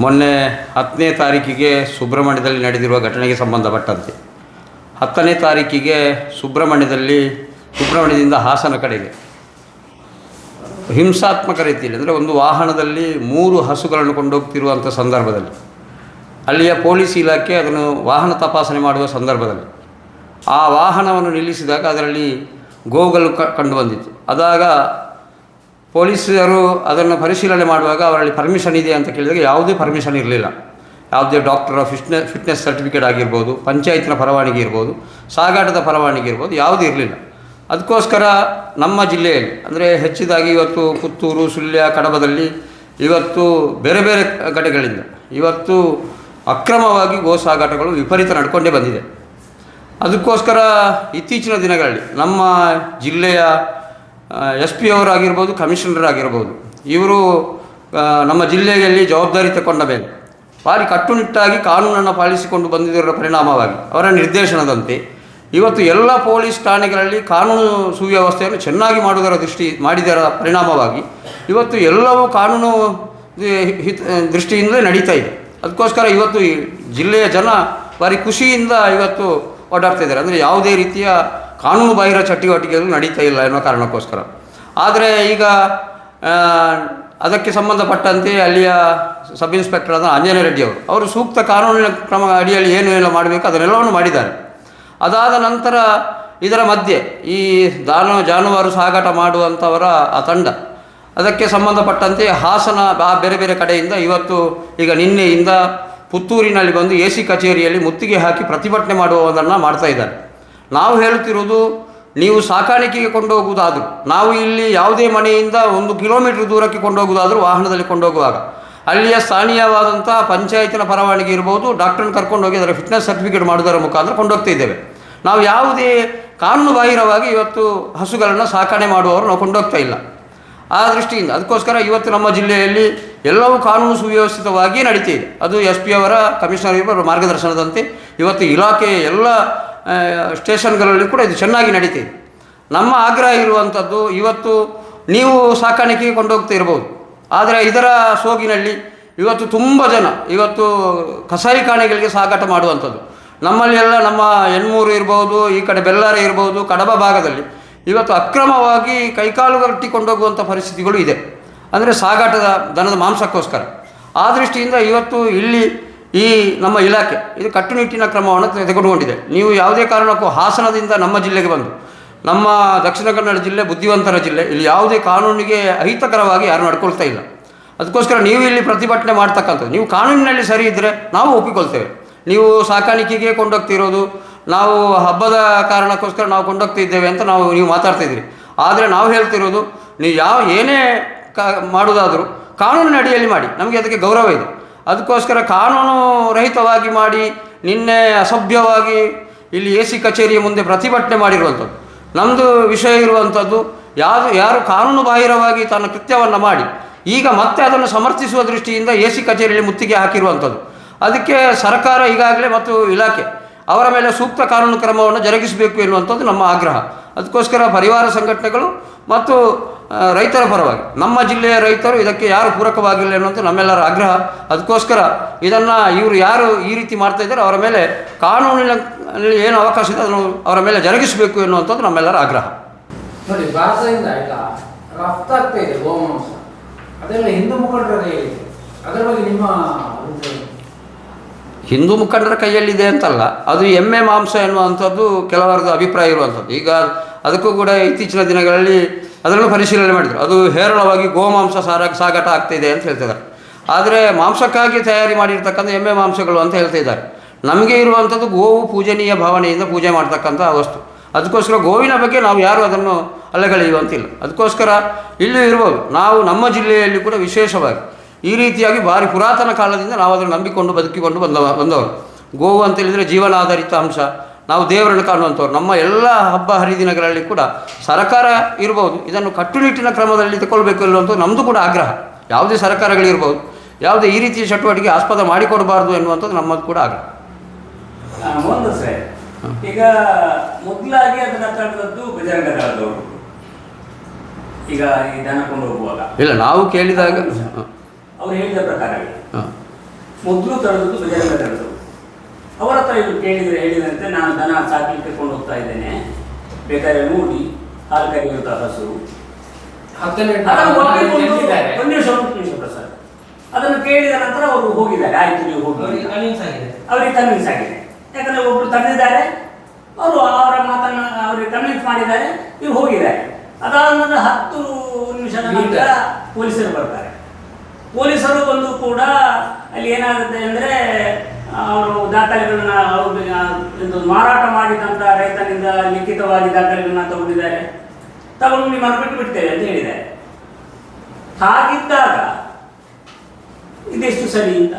ಮೊನ್ನೆ ಹತ್ತನೇ ತಾರೀಕಿಗೆ ಸುಬ್ರಹ್ಮಣ್ಯದಲ್ಲಿ ನಡೆದಿರುವ ಘಟನೆಗೆ ಸಂಬಂಧಪಟ್ಟಂತೆ. ಹತ್ತನೇ ತಾರೀಕಿಗೆ ಸುಬ್ರಹ್ಮಣ್ಯದಲ್ಲಿ ಸುಬ್ರಹ್ಮಣ್ಯದಿಂದ ಹಾಸನ ಕಡೆಗೆ. ಹಿಂಸಾತ್ಮಕ ರೀತಿಯಲ್ಲಿ, ಅಂದರೆ ಒಂದು ವಾಹನದಲ್ಲಿ ಮೂರು ಹಸುಗಳನ್ನು ಕೊಂಡೋಗ್ತಿರುವಂಥ ಸಂದರ್ಭದಲ್ಲಿ. ಅಲ್ಲಿಯ ಪೊಲೀಸ್ ಇಲಾಖೆ ಅದನ್ನು ವಾಹನ ತಪಾಸಣೆ ಮಾಡುವ ಸಂದರ್ಭದಲ್ಲಿ. ಆ ವಾಹನವನ್ನು ನಿಲ್ಲಿಸಿದಾಗ ಅದರಲ್ಲಿ ಗೋಗಲು ಕಂಡು ಬಂದಿತ್ತು. ಅದಾಗ ಪೊಲೀಸರು ಅದನ್ನು ಪರಿಶೀಲನೆ ಮಾಡುವಾಗ ಅವರಲ್ಲಿ ಪರ್ಮಿಷನ್ ಇದೆ ಅಂತ ಕೇಳಿದಾಗ ಯಾವುದೇ ಪರ್ಮಿಷನ್ ಇರಲಿಲ್ಲ. ಯಾವುದೇ ಡಾಕ್ಟರ್ ಫಿಟ್ನೆ ಫಿಟ್ನೆಸ್ ಸರ್ಟಿಫಿಕೇಟ್ ಆಗಿರ್ಬೋದು, ಪಂಚಾಯತ್ನ ಪರವಾನಗಿ ಇರ್ಬೋದು, ಸಾಗಾಟದ ಪರವಾನಗಿ ಇರ್ಬೋದು, ಯಾವುದೂ ಇರಲಿಲ್ಲ. ಅದಕ್ಕೋಸ್ಕರ ನಮ್ಮ ಜಿಲ್ಲೆಯಲ್ಲಿ, ಅಂದರೆ ಹೆಚ್ಚಿದಾಗಿ ಇವತ್ತು ಪುತ್ತೂರು, ಸುಳ್ಯ, ಕಡಬದಲ್ಲಿ ಇವತ್ತು ಬೇರೆ ಬೇರೆ ಕಡೆಗಳಿಂದ ಇವತ್ತು ಅಕ್ರಮವಾಗಿ ಗೋ ಸಾಗಾಟಗಳು ವಿಪರೀತ ನಡ್ಕೊಂಡೇ ಬಂದಿದೆ. ಅದಕ್ಕೋಸ್ಕರ ಇತ್ತೀಚಿನ ದಿನಗಳಲ್ಲಿ ನಮ್ಮ ಜಿಲ್ಲೆಯ ಎಸ್ ಪಿ ಅವರಾಗಿರ್ಬೋದು ಕಮಿಷನರ್ ಆಗಿರ್ಬೋದು ಇವರು ನಮ್ಮ ಜಿಲ್ಲೆಯಲ್ಲಿ ಜವಾಬ್ದಾರಿ ತಗೊಂಡ ಮೇಲೆ ಭಾರಿ ಕಟ್ಟುನಿಟ್ಟಾಗಿ ಕಾನೂನನ್ನು ಪಾಲಿಸಿಕೊಂಡು ಬಂದಿರೋ ಪರಿಣಾಮವಾಗಿ, ಅವರ ನಿರ್ದೇಶನದಂತೆ ಇವತ್ತು ಎಲ್ಲ ಪೊಲೀಸ್ ಠಾಣೆಗಳಲ್ಲಿ ಕಾನೂನು ಸುವ್ಯವಸ್ಥೆಯನ್ನು ಚೆನ್ನಾಗಿ ಮಾಡುವುದರ ದೃಷ್ಟಿ, ಮಾಡಿದರ ಪರಿಣಾಮವಾಗಿ ಇವತ್ತು ಎಲ್ಲವೂ ಕಾನೂನು ಹಿತ, ದೃಷ್ಟಿಯಿಂದಲೇ ನಡೀತಾ ಇದೆ. ಅದಕ್ಕೋಸ್ಕರ ಇವತ್ತು ಜಿಲ್ಲೆಯ ಜನ ಭಾರಿ ಖುಷಿಯಿಂದ ಇವತ್ತು ಓಡಾಡ್ತಾ ಇದ್ದಾರೆ. ಅಂದರೆ ಯಾವುದೇ ರೀತಿಯ ಕಾನೂನು ಬಾಹಿರ ಚಟುವಟಿಕೆಗಳು ನಡೀತಾ ಇಲ್ಲ ಎನ್ನುವ ಕಾರಣಕ್ಕೋಸ್ಕರ. ಆದರೆ ಈಗ ಅದಕ್ಕೆ ಸಂಬಂಧಪಟ್ಟಂತೆ ಅಲ್ಲಿಯ ಸಬ್ ಇನ್ಸ್ಪೆಕ್ಟರ್ ಆದ ಆಂಜನೇಯ ರೆಡ್ಡಿ ಅವರು ಅವರು ಸೂಕ್ತ ಕಾನೂನಿನ ಕ್ರಮ ಅಡಿಯಲ್ಲಿ ಏನು ಎಲ್ಲ ಮಾಡಬೇಕು ಅದನ್ನೆಲ್ಲವನ್ನು ಮಾಡಿದ್ದಾರೆ. ಅದಾದ ನಂತರ ಇದರ ಮಧ್ಯೆ ಈ ದಾನ ಜಾನುವಾರು ಸಾಗಾಟ ಮಾಡುವಂಥವರ ಆ ತಂಡ, ಅದಕ್ಕೆ ಸಂಬಂಧಪಟ್ಟಂತೆ ಹಾಸನ ಆ ಬೇರೆ ಬೇರೆ ಕಡೆಯಿಂದ ಇವತ್ತು ಈಗ ನಿನ್ನೆಯಿಂದ ಪುತ್ತೂರಿನಲ್ಲಿ ಬಂದು ಎ ಸಿ ಕಚೇರಿಯಲ್ಲಿ ಮುತ್ತಿಗೆ ಹಾಕಿ ಪ್ರತಿಭಟನೆ ಮಾಡುವುದನ್ನು ಮಾಡ್ತಾ ಇದ್ದಾರೆ. ನಾವು ಹೇಳುತ್ತಿರುವುದು ನೀವು ಸಾಕಾಣಿಕೆಗೆ ಕೊಂಡೋಗುವುದಾದರೂ, ನಾವು ಇಲ್ಲಿ ಯಾವುದೇ ಮನೆಯಿಂದ ಒಂದು ಕಿಲೋಮೀಟರ್ ದೂರಕ್ಕೆ ಕೊಂಡೋಗುವುದಾದರೂ ವಾಹನದಲ್ಲಿ ಕೊಂಡೋಗುವಾಗ, ಅಲ್ಲಿಯ ಸ್ಥಳೀಯವಾದಂಥ ಪಂಚಾಯತಿನ ಪರವಾನಗಿ ಇರ್ಬೋದು, ಡಾಕ್ಟ್ರನ್ನ ಕರ್ಕೊಂಡು ಹೋಗಿ ಅದರ ಫಿಟ್ನೆಸ್ ಸರ್ಟಿಫಿಕೇಟ್ ಮಾಡೋದರ ಮುಖಾಂತರ ಕೊಂಡೋಗ್ತಾ ಇದ್ದೇವೆ. ನಾವು ಯಾವುದೇ ಕಾನೂನು ಬಾಹಿರವಾಗಿ ಇವತ್ತು ಹಸುಗಳನ್ನು ಸಾಕಣೆ ಮಾಡುವವರು ನಾವು ಕೊಂಡೋಗ್ತಾ ಇಲ್ಲ. ಆ ದೃಷ್ಟಿಯಿಂದ, ಅದಕ್ಕೋಸ್ಕರ ಇವತ್ತು ನಮ್ಮ ಜಿಲ್ಲೆಯಲ್ಲಿ ಎಲ್ಲವೂ ಕಾನೂನು ಸುವ್ಯವಸ್ಥಿತವಾಗಿ ನಡೀತಿದೆ. ಅದು ಎಸ್ ಪಿ ಅವರ, ಕಮಿಷನರ್ ಇವರ ಮಾರ್ಗದರ್ಶನದಂತೆ, ಇವತ್ತು ಇಲಾಖೆಯ ಎಲ್ಲ ಸ್ಟೇಷನ್ಗಳಲ್ಲಿ ಕೂಡ ಇದು ಚೆನ್ನಾಗಿ ನಡೀತಿದೆ. ನಮ್ಮ ಆಗ್ರಹ ಇರುವಂಥದ್ದು ಇವತ್ತು ನೀವು ಸಾಕಾಣಿಕೆಗೆ ಕೊಂಡೋಗ್ತಾ ಇರ್ಬೋದು. ಆದರೆ ಇದರ ಸೋಗಿನಲ್ಲಿ ಇವತ್ತು ತುಂಬ ಜನ ಇವತ್ತು ಕಸಾಯಿಖಾನೆಗಳಿಗೆ ಸಾಗಾಟ ಮಾಡುವಂಥದ್ದು. ನಮ್ಮಲ್ಲಿ ಎಲ್ಲ ನಮ್ಮ ಎಣ್ಮೂರು ಇರ್ಬೋದು, ಈ ಕಡೆ ಬೆಲ್ಲಾರೆ ಇರ್ಬೋದು, ಕಡಬ ಭಾಗದಲ್ಲಿ ಇವತ್ತು ಅಕ್ರಮವಾಗಿ ಕೈಕಾಲು ಕಟ್ಟಿಕೊಂಡೋಗುವಂಥ ಪರಿಸ್ಥಿತಿಗಳು ಇದೆ. ಅಂದರೆ ಸಾಗಾಟದ ದನದ ಮಾಂಸಕ್ಕೋಸ್ಕರ. ಆ ದೃಷ್ಟಿಯಿಂದ ಇವತ್ತು ಇಲ್ಲಿ ಈ ನಮ್ಮ ಇಲಾಖೆ, ಇದು ಕಟ್ಟುನಿಟ್ಟಿನ ಕ್ರಮವನ್ನು ತೆಗೆದುಕೊಂಡಿದೆ. ನೀವು ಯಾವುದೇ ಕಾರಣಕ್ಕೂ ಹಾಸನದಿಂದ ನಮ್ಮ ಜಿಲ್ಲೆಗೆ ಬಂದು, ನಮ್ಮ ದಕ್ಷಿಣ ಕನ್ನಡ ಜಿಲ್ಲೆ ಬುದ್ಧಿವಂತರ ಜಿಲ್ಲೆ, ಇಲ್ಲಿ ಯಾವುದೇ ಕಾನೂನಿಗೆ ಅಹಿತಕರವಾಗಿ ಯಾರು ನಡ್ಕೊಳ್ತಾ ಇಲ್ಲ. ಅದಕ್ಕೋಸ್ಕರ ನೀವು ಇಲ್ಲಿ ಪ್ರತಿಭಟನೆ ಮಾಡ್ತಕ್ಕಂಥದ್ದು. ನೀವು ಕಾನೂನಿನಲ್ಲಿ ಸರಿ ಇದ್ದರೆ ನಾವು ಒಪ್ಪಿಕೊಳ್ತೇವೆ. ನೀವು ಸಾಕಾಣಿಕೆಗೆ ಕೊಂಡೋಗ್ತಿರೋದು, ನಾವು ಹಬ್ಬದ ಕಾರಣಕ್ಕೋಸ್ಕರ ನಾವು ಕೊಂಡೋಗ್ತಿದ್ದೇವೆ ಅಂತ ನಾವು, ನೀವು ಮಾತಾಡ್ತಿದ್ದೀರಿ ಆದರೆ ನಾವು ಹೇಳ್ತಿರೋದು, ನೀವು ಯಾವ ಏನೇ ಕ, ಮಾಡೋದಾದರೂ ಕಾನೂನಿನ ಅಡಿಯಲ್ಲಿ ಮಾಡಿ. ನಮಗೆ ಅದಕ್ಕೆ ಗೌರವ ಇದೆ. ಅದಕ್ಕೋಸ್ಕರ ಕಾನೂನು ರಹಿತವಾಗಿ ಮಾಡಿ, ನಿನ್ನೆ ಅಸಭ್ಯವಾಗಿ ಇಲ್ಲಿ ಎ ಸಿ ಕಚೇರಿಯ ಮುಂದೆ ಪ್ರತಿಭಟನೆ ಮಾಡಿರುವಂಥದ್ದು. ನಮ್ಮದು ವಿಷಯ ಇರುವಂಥದ್ದು, ಯಾರು ಯಾರು ಕಾನೂನು ಬಾಹಿರವಾಗಿ ತನ್ನ ಕೃತ್ಯವನ್ನು ಮಾಡಿ, ಈಗ ಮತ್ತೆ ಅದನ್ನು ಸಮರ್ಥಿಸುವ ದೃಷ್ಟಿಯಿಂದ ಎ ಸಿ ಕಚೇರಿಯಲ್ಲಿ ಮುತ್ತಿಗೆ ಹಾಕಿರುವಂಥದ್ದು. ಅದಕ್ಕೆ ಸರ್ಕಾರ ಈಗಾಗಲೇ ಮತ್ತು ಇಲಾಖೆ ಅವರ ಮೇಲೆ ಸೂಕ್ತ ಕಾನೂನು ಕ್ರಮವನ್ನು ಜರುಗಿಸಬೇಕು ಎನ್ನುವಂಥದ್ದು ನಮ್ಮ ಆಗ್ರಹ. ಅದಕ್ಕೋಸ್ಕರ ಪರಿವಾರ ಸಂಘಟನೆಗಳು ಮತ್ತು ರೈತರ ಪರವಾಗಿ. ನಮ್ಮ ಜಿಲ್ಲೆಯ ರೈತರು ಇದಕ್ಕೆ ಯಾರು ಪೂರಕವಾಗಿಲ್ಲ ಅನ್ನೋದು ನಮ್ಮೆಲ್ಲರ ಆಗ್ರಹ. ಅದಕ್ಕೋಸ್ಕರ ಇದನ್ನು ಇವರು ಯಾರು ಈ ರೀತಿ ಮಾಡ್ತಾ ಇದ್ದಾರೆ ಅವರ ಮೇಲೆ ಕಾನೂನಿನಲ್ಲಿ ಏನು ಅವಕಾಶ ಇದೆ ಅದನ್ನು ಅವರ ಮೇಲೆ ಜರುಗಿಸಬೇಕು ಎನ್ನುವಂಥದ್ದು ನಮ್ಮೆಲ್ಲರ ಆಗ್ರಹ. ಹಿಂದೂ ಮುಖಂಡರ ಕೈಯಲ್ಲಿದೆ ಅದರ ನಿಮ್ಮ? ಹಿಂದೂ ಮುಖಂಡರ ಕೈಯಲ್ಲಿದೆ ಅಂತಲ್ಲ, ಅದು ಎಮ್ಮೆ ಮಾಂಸ ಎನ್ನುವಂಥದ್ದು ಕೆಲವರದ್ದು ಅಭಿಪ್ರಾಯ ಇರುವಂಥದ್ದು. ಈಗ ಅದಕ್ಕೂ ಕೂಡ ಇತ್ತೀಚಿನ ದಿನಗಳಲ್ಲಿ ಅದರಲ್ಲೂ ಪರಿಶೀಲನೆ ಮಾಡಿದರು. ಅದು ಹೇರಳವಾಗಿ ಗೋಮಾಂಸ ಸಾರ, ಸಾಗಾಟ ಆಗ್ತಿದೆ ಅಂತ ಹೇಳ್ತಿದ್ದಾರೆ. ಆದರೆ ಮಾಂಸಕ್ಕಾಗಿ ತಯಾರಿ ಮಾಡಿರ್ತಕ್ಕಂಥ ಎಮ್ಮೆ ಮಾಂಸಗಳು ಅಂತ ಹೇಳ್ತಾ ಇದ್ದಾರೆ ನಮಗೆ ಇರುವಂಥದ್ದು ಗೋವು ಪೂಜನೀಯ ಭಾವನೆಯಿಂದ ಪೂಜೆ ಮಾಡ್ತಕ್ಕಂಥ ವಸ್ತು. ಅದಕ್ಕೋಸ್ಕರ ಗೋವಿನ ಬಗ್ಗೆ ನಾವು ಯಾರು ಅದನ್ನು ಅಲ್ಲಗಳೆಯುವಂತಿಲ್ಲ ಅದಕ್ಕೋಸ್ಕರ ಇಲ್ಲೂ ಇರ್ಬೋದು. ನಾವು ನಮ್ಮ ಜಿಲ್ಲೆಯಲ್ಲಿ ಕೂಡ ವಿಶೇಷವಾಗಿ ಈ ರೀತಿಯಾಗಿ ಭಾರಿ ಪುರಾತನ ಕಾಲದಿಂದ ನಾವು ಅದನ್ನು ನಂಬಿಕೊಂಡು ಬದುಕಿಕೊಂಡು ಬಂದವ ಬಂದವರು. ಗೋವು ಅಂತ ಹೇಳಿದರೆ ಜೀವನಾಧಾರಿತ ಅಂಶ. ನಾವು ದೇವರನ್ನು ಕಾಣುವಂಥವ್ರು. ನಮ್ಮ ಎಲ್ಲ ಹಬ್ಬ ಹರಿದಿನಗಳಲ್ಲಿ ಕೂಡ ಸರ್ಕಾರ ಇರ್ಬೋದು. ಇದನ್ನು ಕಟ್ಟುನಿಟ್ಟಿನ ಕ್ರಮದಲ್ಲಿ ತಗೊಳ್ಬೇಕು ಎನ್ನುವಂಥದ್ದು ನಮ್ಮದು ಕೂಡ ಆಗ್ರಹ. ಯಾವುದೇ ಸರ್ಕಾರಗಳಿರ್ಬೋದು ಯಾವುದೇ ಈ ರೀತಿಯ ಚಟುವಟಿಕೆ ಆಸ್ಪದ ಮಾಡಿಕೊಡಬಾರ್ದು ಎನ್ನುವಂಥದ್ದು ನಮ್ಮದು ಕೂಡ ಆಗ್ರಹ. ಈಗ ಮೊದಲಾಗಿ ಅದನ್ನ ತಡೆದದ್ದು ಬಜರಂಗ ದಳದವರು ಈಗ ಈ ದನ ಕೊಂಡು ಹೋಗುವಾಗ. ಇಲ್ಲ ನಾವು ಕೇಳಿದಾಗ ಅವ್ರು ಹೇಳಿದ ಪ್ರಕಾರವೇ ಹಾಂ. ಮೊದಲು ತಡೆದದ್ದು ಬಜರಂಗ ತಡೆದು ಅವರ ಹತ್ರ ಇದು ಕೇಳಿದರೆ ಹೇಳಿದಂತೆ ನಾನು ದನ ಸಾಕಲಿಕ್ಕೆ ಕೊಂಡು ಹೋಗ್ತಾ ಇದ್ದೇನೆ. ಬೇಕಾದ್ರೆ ನೋಡಿ ಹಾಲು ಕರೆಯುವಂತಹ ಹಸು? ಒಂದು ನಿಮಿಷ ಒಂದು ನಿಮಿಷ ಪ್ರಸಾದ್. ಅದನ್ನು ಕೇಳಿದ ನಂತರ ಅವರು ಹೋಗಿದ್ದಾರೆ. ಆಯ್ತು ನೀವು ಹೋಗಿ. ಅವರಿಗೆ ಕನ್ವಿನ್ಸ್ ಆಗಿದೆ ಅವರಿಗೆ ಕನ್ವಿನ್ಸ್ ಆಗಿದೆ ಯಾಕಂದ್ರೆ ಒಬ್ರು ತಂದಿದ್ದಾರೆ ಅವರು ಅವರ ಮಾತನ್ನ ಅವರಿಗೆ ಕನ್ವಿನ್ಸ್ ಮಾಡಿದ್ದಾರೆ ನೀವು ಹೋಗಿದ್ದಾರೆ. ಅದಾದ ನಂತರ ಹತ್ತು ನಿಮಿಷದ ನಂತರ ಪೊಲೀಸರು ಬರ್ತಾರೆ. ಪೊಲೀಸರು ಬಂದು ಕೂಡ ಅಲ್ಲಿ ಏನಾಗುತ್ತೆ ಅಂದರೆ ಅವರು ದಾಖಲೆಗಳನ್ನ ಅವರು ಮಾರಾಟ ಮಾಡಿದಂಥ ರೈತನಿಂದ ಲಿಖಿತವಾಗಿ ದಾಖಲೆಗಳನ್ನ ತಗೊಂಡಿದ್ದಾರೆ. ತಗೊಂಡು ನಿಮ್ಮನ್ನು ಬಿಟ್ಟು ಬಿಡ್ತೇವೆ ಅಂತ ಹೇಳಿದ್ದಾರೆ. ಹಾಗಿದ್ದಾಗ ಇದೆಷ್ಟು ಸರಿ ಅಂತ.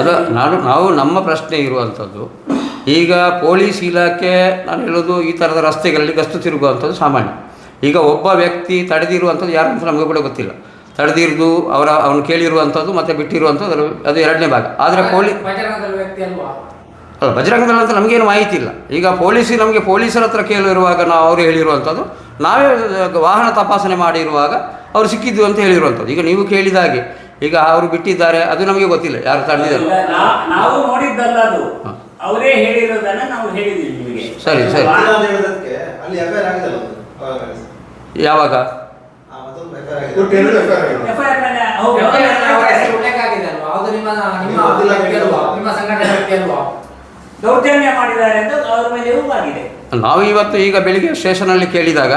ಅದು ನಾನು ನಾವು ನಮ್ಮ ಪ್ರಶ್ನೆ ಇರುವಂಥದ್ದು ಈಗ ಪೊಲೀಸ್ ಇಲಾಖೆ ನಾನು ಹೇಳೋದು ಈ ಥರದ ರಸ್ತೆಗಳಲ್ಲಿ ಗಸ್ತು ತಿರುಗುವಂಥದ್ದು ಸಾಮಾನ್ಯ. ಈಗ ಒಬ್ಬ ವ್ಯಕ್ತಿ ತಡೆದಿರುವಂಥದ್ದು ಯಾರು ಅಂತ ನಮಗೆ ಕೂಡ ಗೊತ್ತಿಲ್ಲ. ತಡೆದಿರುವುದು ಅವರ ಅವನು ಕೇಳಿರುವಂಥದ್ದು ಮತ್ತು ಬಿಟ್ಟಿರುವಂಥದ್ದು ಅದು ಅದು ಎರಡನೇ ಭಾಗ. ಆದರೆ ಪೊಲೀಸ್ ಬಜರಂಗದಳ ವ್ಯಕ್ತಿ ಅಲ್ವಾ? ಅಲ್ಲ ಬಜರಂಗದಳ ಅಂತ ನಮಗೇನು ಮಾಹಿತಿ ಇಲ್ಲ. ಈಗ ಪೊಲೀಸ್ ನಮಗೆ ಪೊಲೀಸರ ಹತ್ರ ಕೇಳಿರುವಾಗ ನಾವು ಅವರು ಹೇಳಿರುವಂಥದ್ದು ನಾವೇ ವಾಹನ ತಪಾಸಣೆ ಮಾಡಿರುವಾಗ ಅವರು ಸಿಕ್ಕಿದ್ದು ಅಂತ ಹೇಳಿರುವಂಥದ್ದು. ಈಗ ನೀವು ಕೇಳಿದ ಹಾಗೆ ಈಗ ಅವರು ಬಿಟ್ಟಿದ್ದಾರೆ ಅದು ನಮಗೆ ಗೊತ್ತಿಲ್ಲ. ಯಾರು ತಡೆದಿದ್ದಾರೆ? ನಾವು ನೋಡಿದ್ದಲ್ಲ ಅದು. ಅವರೇ ಹೇಳಿರೋದನ್ನ ನಾವು ಹೇಳಿದ್ದೀವಿ ನಿಮಗೆ. ಸರಿ, ಸರಿ. ಯಾವಾಗ? ದೌರ್ಜನ್ಯ ಮಾಡಿದ್ದಾರೆ ಅಂತ ಅವ್ರ ಮೇಲೆ ಆಗಿದೆ ನಾವು ಇವತ್ತು ಈಗ ಬೆಳಿಗ್ಗೆ ಸ್ಟೇಷನಲ್ಲಿ ಕೇಳಿದಾಗ